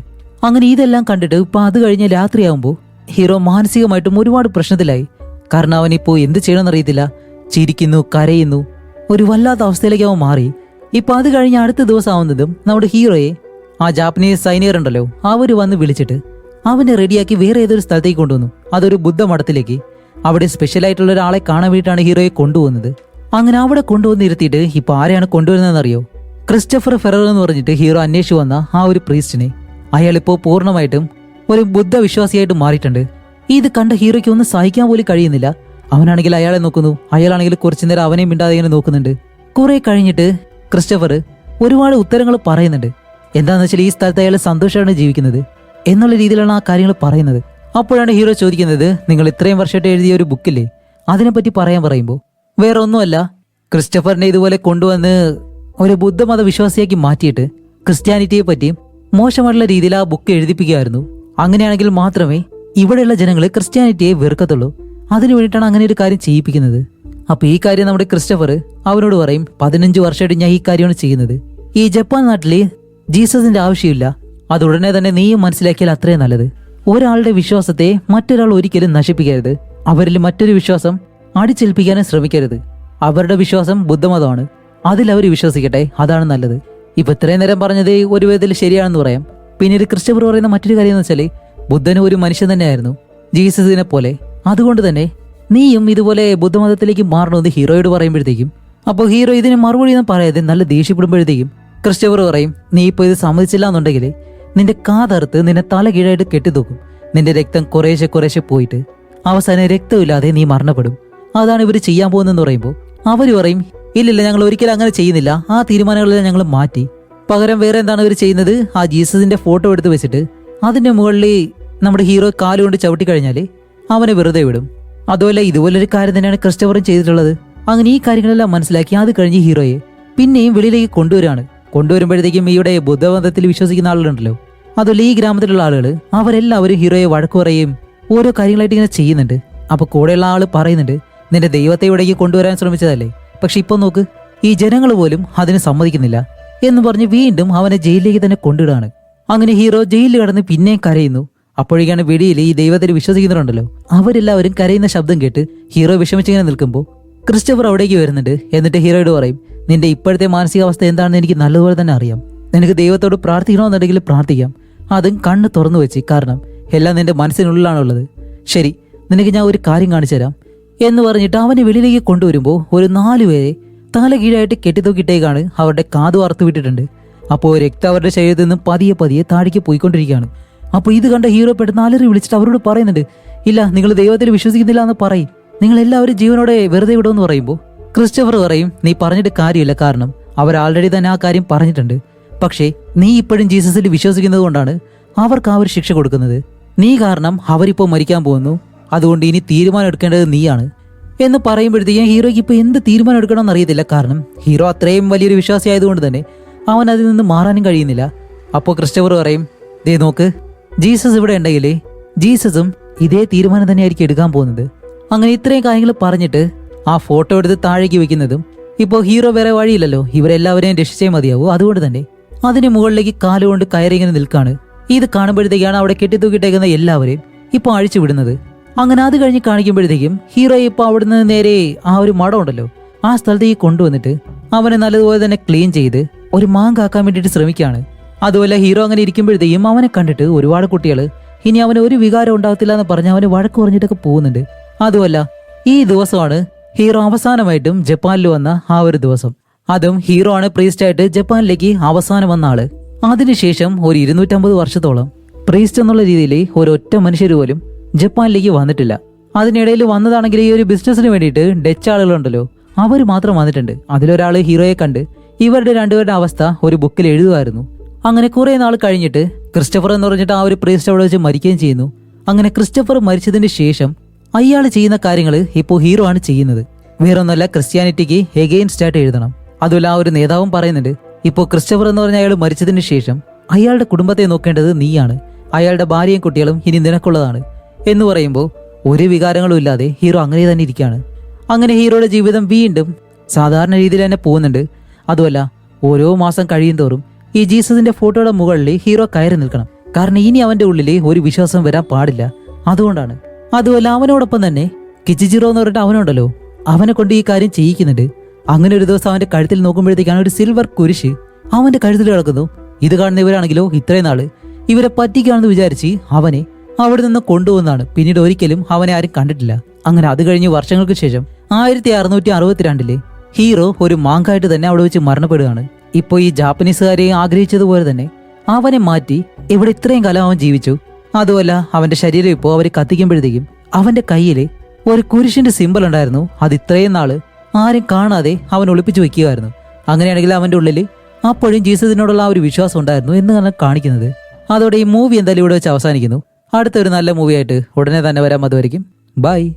അങ്ങനെ ഇതെല്ലാം കണ്ടിട്ട് ഇപ്പൊ അത് കഴിഞ്ഞ് രാത്രിയാവുമ്പോൾ ഹീറോ മാനസികമായിട്ടും ഒരുപാട് പ്രശ്നത്തിലായി. കാരണം അവനിപ്പോ എന്ത് ചെയ്യണമെന്നറിയത്തില്ല. ചിരിക്കുന്നു കരയുന്നു. ഒരു വല്ലാത്ത അവസ്ഥയിലേക്ക് അവൻ മാറി. ഇപ്പൊ അത് കഴിഞ്ഞ് അടുത്ത ദിവസം ആവുന്നതും നമ്മുടെ ഹീറോയെ ആ ജാപ്പനീസ് സൈനികർ ഉണ്ടല്ലോ അവർ വന്ന് വിളിച്ചിട്ട് അവനെ റെഡിയാക്കി വേറെ ഏതൊരു സ്ഥലത്തേക്ക് കൊണ്ടുവന്നു. അതൊരു ബുദ്ധമഠത്തിലേക്ക് അവിടെ സ്പെഷ്യൽ ആയിട്ടുള്ള ഒരാളെ കാണാൻ വേണ്ടിയിട്ടാണ് ഹീറോയെ കൊണ്ടുപോകുന്നത് അങ്ങനെ അവിടെ കൊണ്ടുവന്ന് ഇരുത്തിയിട്ട് ഇപ്പൊ ആരെയാണ് കൊണ്ടുവരുന്നതെന്നറിയോ? ക്രിസ്റ്റഫർ ഫെറർ എന്ന് പറഞ്ഞിട്ട് ഹീറോ അന്വേഷിച്ചു വന്ന ആ ഒരു പ്രീസ്റ്റിനെ അയാൾ ഇപ്പോൾ പൂർണമായിട്ടും ഒരു ബുദ്ധ വിശ്വാസിയായിട്ട് മാറിയിട്ടുണ്ട്. ഇത് കണ്ട ഹീറോയ്ക്ക് ഒന്നും സഹിക്കാൻ പോലും കഴിയുന്നില്ല. അവനാണെങ്കിൽ അയാളെ നോക്കുന്നു. അയാളാണെങ്കിൽ കുറച്ചു നേരം അവനെ മിണ്ടാതെ ഇങ്ങനെ നോക്കുന്നുണ്ട്. കുറെ കഴിഞ്ഞിട്ട് ക്രിസ്റ്റഫർ ഒരുപാട് ഉത്തരങ്ങൾ പറയുന്നുണ്ട്. എന്താന്ന് വെച്ചാൽ ഈ സ്ഥലത്ത് അയാൾ സന്തോഷമാണ് ജീവിക്കുന്നത് എന്നുള്ള രീതിയിലാണ് ആ കാര്യങ്ങൾ പറയുന്നത്. അപ്പോഴാണ് ഹീറോ ചോദിക്കുന്നത് നിങ്ങൾ ഇത്രയും വർഷമായിട്ട് എഴുതിയ ഒരു ബുക്കില്ലേ അതിനെപ്പറ്റി പറയാൻ പറയുമ്പോൾ. വേറെ ഒന്നുമല്ല ക്രിസ്റ്റഫറിനെ ഇതുപോലെ കൊണ്ടുവന്ന് ഒരു ബുദ്ധമത വിശ്വാസിയാക്കി മാറ്റിയിട്ട് ക്രിസ്ത്യാനിറ്റിയെ പറ്റിയും മോശമായിട്ടുള്ള രീതിയിൽ ആ ബുക്ക് എഴുതിപ്പിക്കുകയായിരുന്നു. അങ്ങനെയാണെങ്കിൽ മാത്രമേ ഇവിടെയുള്ള ജനങ്ങൾ ക്രിസ്ത്യാനിറ്റിയെ വെറുക്കത്തുള്ളൂ. അതിനു വേണ്ടിയിട്ടാണ് അങ്ങനെ ഒരു കാര്യം ചെയ്യിപ്പിക്കുന്നത്. അപ്പൊ ഈ കാര്യം നമ്മുടെ ക്രിസ്റ്റഫർ അവരോട് പറയും പതിനഞ്ച് വർഷമായിട്ട് ഞാൻ ഈ കാര്യമാണ് ചെയ്യുന്നത്. ഈ ജപ്പാൻ നാട്ടിലെ ജീസസിന്റെ ആവശ്യമില്ല. അത് ഉടനെ തന്നെ നീയും മനസ്സിലാക്കിയാൽ അത്രയും നല്ലത്. ഒരാളുടെ വിശ്വാസത്തെ മറ്റൊരാൾ ഒരിക്കലും നശിപ്പിക്കരുത്. അവരിൽ മറ്റൊരു വിശ്വാസം അടിച്ചേൽപ്പിക്കാനും ശ്രമിക്കരുത്. അവരുടെ വിശ്വാസം ബുദ്ധമതമാണ്. അതിൽ അവർ വിശ്വസിക്കട്ടെ അതാണ് നല്ലത്. ഇപ്പൊ ഇത്രയും നേരം പറഞ്ഞത് ഒരു വിധത്തിൽ ശരിയാണെന്ന് പറയാം. പിന്നീട് ക്രിസ്റ്റഫർ പറയുന്ന മറ്റൊരു കാര്യം എന്ന് വെച്ചാൽ ബുദ്ധന് ഒരു മനുഷ്യൻ തന്നെയായിരുന്നു. ജീസസിനെ പോലെ. അതുകൊണ്ട് തന്നെ നീയും ഇതുപോലെ ബുദ്ധമതത്തിലേക്ക് മാറണമെന്ന് ഹീറോയോട് പറയുമ്പോഴത്തേക്കും അപ്പോൾ ഹീറോ ഇതിന് മറുപടി ഒന്നും പറയാതെ നല്ല ദേഷ്യപ്പെടുമ്പോഴത്തേക്കും ക്രിസ്റ്റവർ പറയും നീ ഇപ്പോൾ ഇത് സമ്മതിച്ചില്ല എന്നുണ്ടെങ്കിൽ നിന്റെ കാതറുത്ത് നിന്നെ തല കീഴായിട്ട് കെട്ടിത്തൂക്കും. നിന്റെ രക്തം കുറേശ്ശെ കുറേശ്ശെ പോയിട്ട് അവസാനം രക്തമില്ലാതെ നീ മരണപ്പെടും. അതാണ് ഇവർ ചെയ്യാൻ പോകുന്നതെന്ന് പറയുമ്പോൾ അവർ പറയും ഇല്ലില്ല ഞങ്ങൾ ഒരിക്കലും അങ്ങനെ ചെയ്യുന്നില്ല. ആ തീരുമാനങ്ങളെല്ലാം ഞങ്ങൾ മാറ്റി. പകരം വേറെ എന്താണ് ഇവർ ചെയ്യുന്നത്? ആ ജീസസിന്റെ ഫോട്ടോ എടുത്ത് വെച്ചിട്ട് അതിന്റെ മുകളിൽ നമ്മുടെ ഹീറോ കാലുകൊണ്ട് ചവിട്ടി കഴിഞ്ഞാൽ അവനെ വെറുതെ വിടും. അതുപോലെ ഇതുപോലൊരു കാര്യം തന്നെയാണ് ക്രിസ്റ്റഫറും ചെയ്തിട്ടുള്ളത്. അങ്ങനെ ഈ കാര്യങ്ങളെല്ലാം മനസ്സിലാക്കി അത് കഴിഞ്ഞ് ഹീറോയെ പിന്നെയും വെളിയിലേക്ക് കൊണ്ടുവരാണ് കൊണ്ടുവരുമ്പോഴത്തേക്കും ഇവിടെ ബുദ്ധമതത്തിൽ വിശ്വസിക്കുന്ന ആളുകളുണ്ടല്ലോ. അതുപോലെ ഈ ഗ്രാമത്തിലുള്ള ആളുകൾ അവരെല്ലാവരും ഹീറോയെ വഴക്കു പറയും ഓരോ കാര്യങ്ങളായിട്ട് ഇങ്ങനെ ചെയ്യുന്നുണ്ട്. അപ്പൊ കൂടെയുള്ള ആൾ പറയുന്നുണ്ട് നിന്റെ ദൈവത്തെ ഇവിടേക്ക് കൊണ്ടുവരാൻ ശ്രമിച്ചതല്ലേ? പക്ഷെ ഇപ്പൊ നോക്ക് ഈ ജനങ്ങൾ പോലും അതിന് സമ്മതിക്കുന്നില്ല എന്ന് പറഞ്ഞ് വീണ്ടും അവനെ ജയിലിലേക്ക് തന്നെ കൊണ്ടിടാണ് അങ്ങനെ ഹീറോ ജയിലിൽ കടന്ന് പിന്നെയും കരയുന്നു. അപ്പോഴേക്കാണ് വെടിയിൽ ഈ ദൈവത്തിൽ വിശ്വസിക്കുന്നുണ്ടല്ലോ അവരെല്ലാവരും കരയുന്ന ശബ്ദം കേട്ട് ഹീറോ വിഷമിച്ചിങ്ങനെ നിൽക്കുമ്പോൾ ക്രിസ്റ്റഫർ അവിടേക്ക് വരുന്നുണ്ട്. എന്നിട്ട് ഹീറോയോട് പറയും നിന്റെ ഇപ്പോഴത്തെ മാനസികാവസ്ഥ എന്താണെന്ന് എനിക്ക് നല്ലതുപോലെ തന്നെ അറിയാം. നിനക്ക് ദൈവത്തോട് പ്രാർത്ഥിക്കണമെന്നുണ്ടെങ്കിൽ പ്രാർത്ഥിക്കാം. അതും കണ്ണ് തുറന്നു വെച്ച് കാരണം എല്ലാം നിന്റെ മനസ്സിനുള്ളിലാണുള്ളത്. ശരി നിനക്ക് ഞാൻ ഒരു കാര്യം കാണിച്ചു തരാം. എന്ന് പറഞ്ഞിട്ട് അവനെ വെളിയിലേക്ക് കൊണ്ടുവരുമ്പോൾ ഒരു നാലുപേരെ തല കീഴായിട്ട് കെട്ടിത്തൂക്കിട്ടേക്കാണ് അവരുടെ കാതു വാർത്തു വിട്ടിട്ടുണ്ട്. അപ്പോൾ രക്തം അവരുടെ ശരീരത്തിൽ നിന്നും പതിയെ പതിയെ താഴേക്ക് പോയിക്കൊണ്ടിരിക്കുകയാണ്. അപ്പോൾ ഇത് കണ്ട ഹീറോ പെട്ടെന്ന് അലറി വിളിച്ചിട്ട് അവരോട് പറയുന്നുണ്ട് ഇല്ല നിങ്ങൾ ദൈവത്തിൽ വിശ്വസിക്കുന്നില്ല എന്ന് പറയും. നിങ്ങൾ എല്ലാവരും ജീവനോടെ വെറുതെ വിടുമെന്ന് പറയുമ്പോൾ ക്രിസ്റ്റഫർ പറയും നീ പറഞ്ഞിട്ട് കാര്യമില്ല കാരണം അവർ ആൾറെഡി തന്നെ ആ കാര്യം പറഞ്ഞിട്ടുണ്ട്. പക്ഷേ നീ ഇപ്പോഴും ജീസസിൽ വിശ്വസിക്കുന്നത് കൊണ്ടാണ് അവർക്ക് ആ ഒരു ശിക്ഷ കൊടുക്കുന്നത്. നീ കാരണം അവരിപ്പോൾ മരിക്കാൻ പോകുന്നു. അതുകൊണ്ട് ഇനി തീരുമാനം എടുക്കേണ്ടത് നീയാണ്. എന്ന് പറയുമ്പോഴത്തേക്കും ഹീറോയ്ക്ക് ഇപ്പോൾ എന്ത് തീരുമാനം എടുക്കണമെന്ന് അറിയത്തില്ല കാരണം ഹീറോ അത്രയും വലിയൊരു വിശ്വാസി ആയതുകൊണ്ട് തന്നെ അവൻ അതിൽ നിന്ന് മാറാനും കഴിയുന്നില്ല. അപ്പോൾ ക്രിസ്റ്റഫർ പറയും ദേ നോക്ക് ജീസസ് ഇവിടെ ഉണ്ടെങ്കിലേ ജീസസും ഇതേ തീരുമാനം തന്നെയായിരിക്കും എടുക്കാൻ പോകുന്നത്. അങ്ങനെ ഇത്രയും കാര്യങ്ങൾ പറഞ്ഞിട്ട് ആ ഫോട്ടോ എടുത്ത് താഴേക്ക് വെക്കുന്നതും ഇപ്പോൾ ഹീറോ വേറെ വഴിയില്ലല്ലോ. ഇവരെല്ലാവരെയും രക്ഷിച്ചേ മതിയാവൂ. അതുകൊണ്ട് തന്നെ അതിന് മുകളിലേക്ക് കാലുകൊണ്ട് കയറി ഇങ്ങനെ നിൽക്കാണ്. ഇത് കാണുമ്പോഴത്തേക്കാണ് അവിടെ കെട്ടിത്തൂക്കിട്ടേക്കുന്ന എല്ലാവരെയും ഇപ്പോൾ അഴിച്ചു വിടുന്നത്. അങ്ങനെ അത് കഴിഞ്ഞ് കാണിക്കുമ്പോഴത്തേക്കും ഹീറോ ഇപ്പോൾ അവിടുന്ന് നേരെ ആ ഒരു മടം ഉണ്ടല്ലോ ആ സ്ഥലത്തേക്ക് കൊണ്ടുവന്നിട്ട് അവനെ നല്ലതുപോലെ തന്നെ ക്ലീൻ ചെയ്ത് ഒരു മാങ്കാക്കാൻ വേണ്ടിയിട്ട് ശ്രമിക്കുകയാണ്. അതുപോലെ ഹീറോ അങ്ങനെ ഇരിക്കുമ്പോഴത്തേക്കും അവനെ കണ്ടിട്ട് ഒരുപാട് കുട്ടികൾ ഇനി അവന് ഒരു വികാരം ഉണ്ടാകത്തില്ല എന്ന് പറഞ്ഞ് അവന് വഴക്ക് പറഞ്ഞിട്ടൊക്കെ പോകുന്നുണ്ട്. അതുമല്ല ഈ ദിവസമാണ് ഹീറോ അവസാനമായിട്ടും ജപ്പാനിൽ വന്ന ആ ഒരു ദിവസം. അതും ഹീറോ ആണ് പ്രീസ്റ്റ് ആയിട്ട് ജപ്പാനിലേക്ക് അവസാനം വന്ന ആൾ. അതിനുശേഷം ഒരു ഇരുന്നൂറ്റമ്പത് വർഷത്തോളം പ്രീസ്റ്റ് എന്നുള്ള രീതിയിൽ ഒരൊറ്റ മനുഷ്യർ പോലും ജപ്പാനിലേക്ക് വന്നിട്ടില്ല. അതിനിടയിൽ വന്നതാണെങ്കിൽ ഈ ഒരു ബിസിനസ്സിന് വേണ്ടിയിട്ട് ഡച്ച് ആളുകളുണ്ടല്ലോ അവർ മാത്രം വന്നിട്ടുണ്ട്. അതിലൊരാൾ ഹീറോയെ കണ്ട് ഇവരുടെ രണ്ടുപേരുടെ അവസ്ഥ ഒരു ബുക്കിൽ എഴുതുമായിരുന്നു. അങ്ങനെ കുറേ നാൾ കഴിഞ്ഞിട്ട് ക്രിസ്റ്റഫർ എന്ന് പറഞ്ഞിട്ട് ആ ഒരു പ്രീസ്റ്റ് അവിടെ വെച്ച് മരിക്കുകയും ചെയ്യുന്നു. അങ്ങനെ ക്രിസ്റ്റഫർ മരിച്ചതിന് ശേഷം അയാൾ ചെയ്യുന്ന കാര്യങ്ങൾ ഇപ്പോൾ ഹീറോ ആണ് ചെയ്യുന്നത്. വേറൊന്നല്ല ക്രിസ്ത്യാനിറ്റിക്ക് എഗെയിൻസ്റ്റ് ആയിട്ട് എഴുതണം. അതുപോലെ ആ ഒരു നേതാവും പറയുന്നുണ്ട് ഇപ്പോൾ ക്രിസ്റ്റഫർ എന്ന് പറഞ്ഞ അയാൾ മരിച്ചതിന് ശേഷം അയാളുടെ കുടുംബത്തെ നോക്കേണ്ടത് നീയാണ്. അയാളുടെ ഭാര്യയും കുട്ടികളും ഇനി നിനക്കുള്ളതാണ്. എന്ന് പറയുമ്പോൾ ഒരു വികാരങ്ങളും ഇല്ലാതെ ഹീറോ അങ്ങനെ തന്നെ ഇരിക്കുകയാണ്. അങ്ങനെ ഹീറോയുടെ ജീവിതം വീണ്ടും സാധാരണ രീതിയിൽ തന്നെ പോകുന്നുണ്ട്. അതുമല്ല ഓരോ മാസം കഴിയും തോറും ഈ ജീസസിന്റെ ഫോട്ടോയുടെ മുകളിൽ ഹീറോ കയറി നിൽക്കണം. കാരണം ഇനി അവന്റെ ഉള്ളിൽ ഒരു വിശ്വാസം വരാൻ പാടില്ല. അതുകൊണ്ടാണ്. അതുമല്ല അവനോടൊപ്പം തന്നെ കിച്ചിജിറോ എന്ന് പറഞ്ഞിട്ട് അവനുണ്ടല്ലോ. അവനെ കൊണ്ട് ഈ കാര്യം ചെയ്യിക്കുന്നുണ്ട്. അങ്ങനെ ഒരു ദിവസം അവന്റെ കഴുത്തിൽ നോക്കുമ്പോഴത്തേക്കാണ് ഒരു സിൽവർ കുരിശ് അവന്റെ കഴുത്തിൽ കിടക്കുന്നു. ഇത് കാണുന്ന ഇവരാണെങ്കിലോ ഇത്രയും നാൾ. ഇവരെ പറ്റിക്കാണെന്ന് വിചാരിച്ച് അവനെ അവിടെ നിന്ന് കൊണ്ടുപോകുന്നതാണ്. പിന്നീട് ഒരിക്കലും അവനെ ആരും കണ്ടിട്ടില്ല. അങ്ങനെ അത് കഴിഞ്ഞ് വർഷങ്ങൾക്ക് ശേഷം ആയിരത്തി അറുന്നൂറ്റി അറുപത്തിരണ്ടിലെ ഹീറോ ഒരു മാങ്കായിട്ട് തന്നെ അവിടെ വെച്ച് മരണപ്പെടുകയാണ്. ഇപ്പോൾ ഈ ജാപ്പനീസുകാരെ ആഗ്രഹിച്ചതുപോലെ തന്നെ അവനെ മാറ്റി ഇവിടെ ഇത്രയും കാലം അവൻ ജീവിച്ചു. അതുമല്ല അവന്റെ ശരീരം ഇപ്പോൾ അവർ കത്തിക്കുമ്പോഴത്തേക്കും അവന്റെ കയ്യിൽ ഒരു കുരിശിന്റെ സിമ്പൽ ഉണ്ടായിരുന്നു. അത് ഇത്രയും നാൾ ആരും കാണാതെ അവൻ ഒളിപ്പിച്ചു വെക്കുകയായിരുന്നു അങ്ങനെയാണെങ്കിൽ അവന്റെ ഉള്ളിൽ അപ്പോഴും ജീസസിനോടുള്ള ആ ഒരു വിശ്വാസം ഉണ്ടായിരുന്നു എന്നാണ് കാണിക്കുന്നത്. അതോടെ ഈ മൂവി എന്തായാലും ഇവിടെ വെച്ച് അവസാനിക്കുന്നു. അടുത്തൊരു നല്ല മൂവിയായിട്ട് ഉടനെ തന്നെ വരാം. അതുവരെയും ബൈ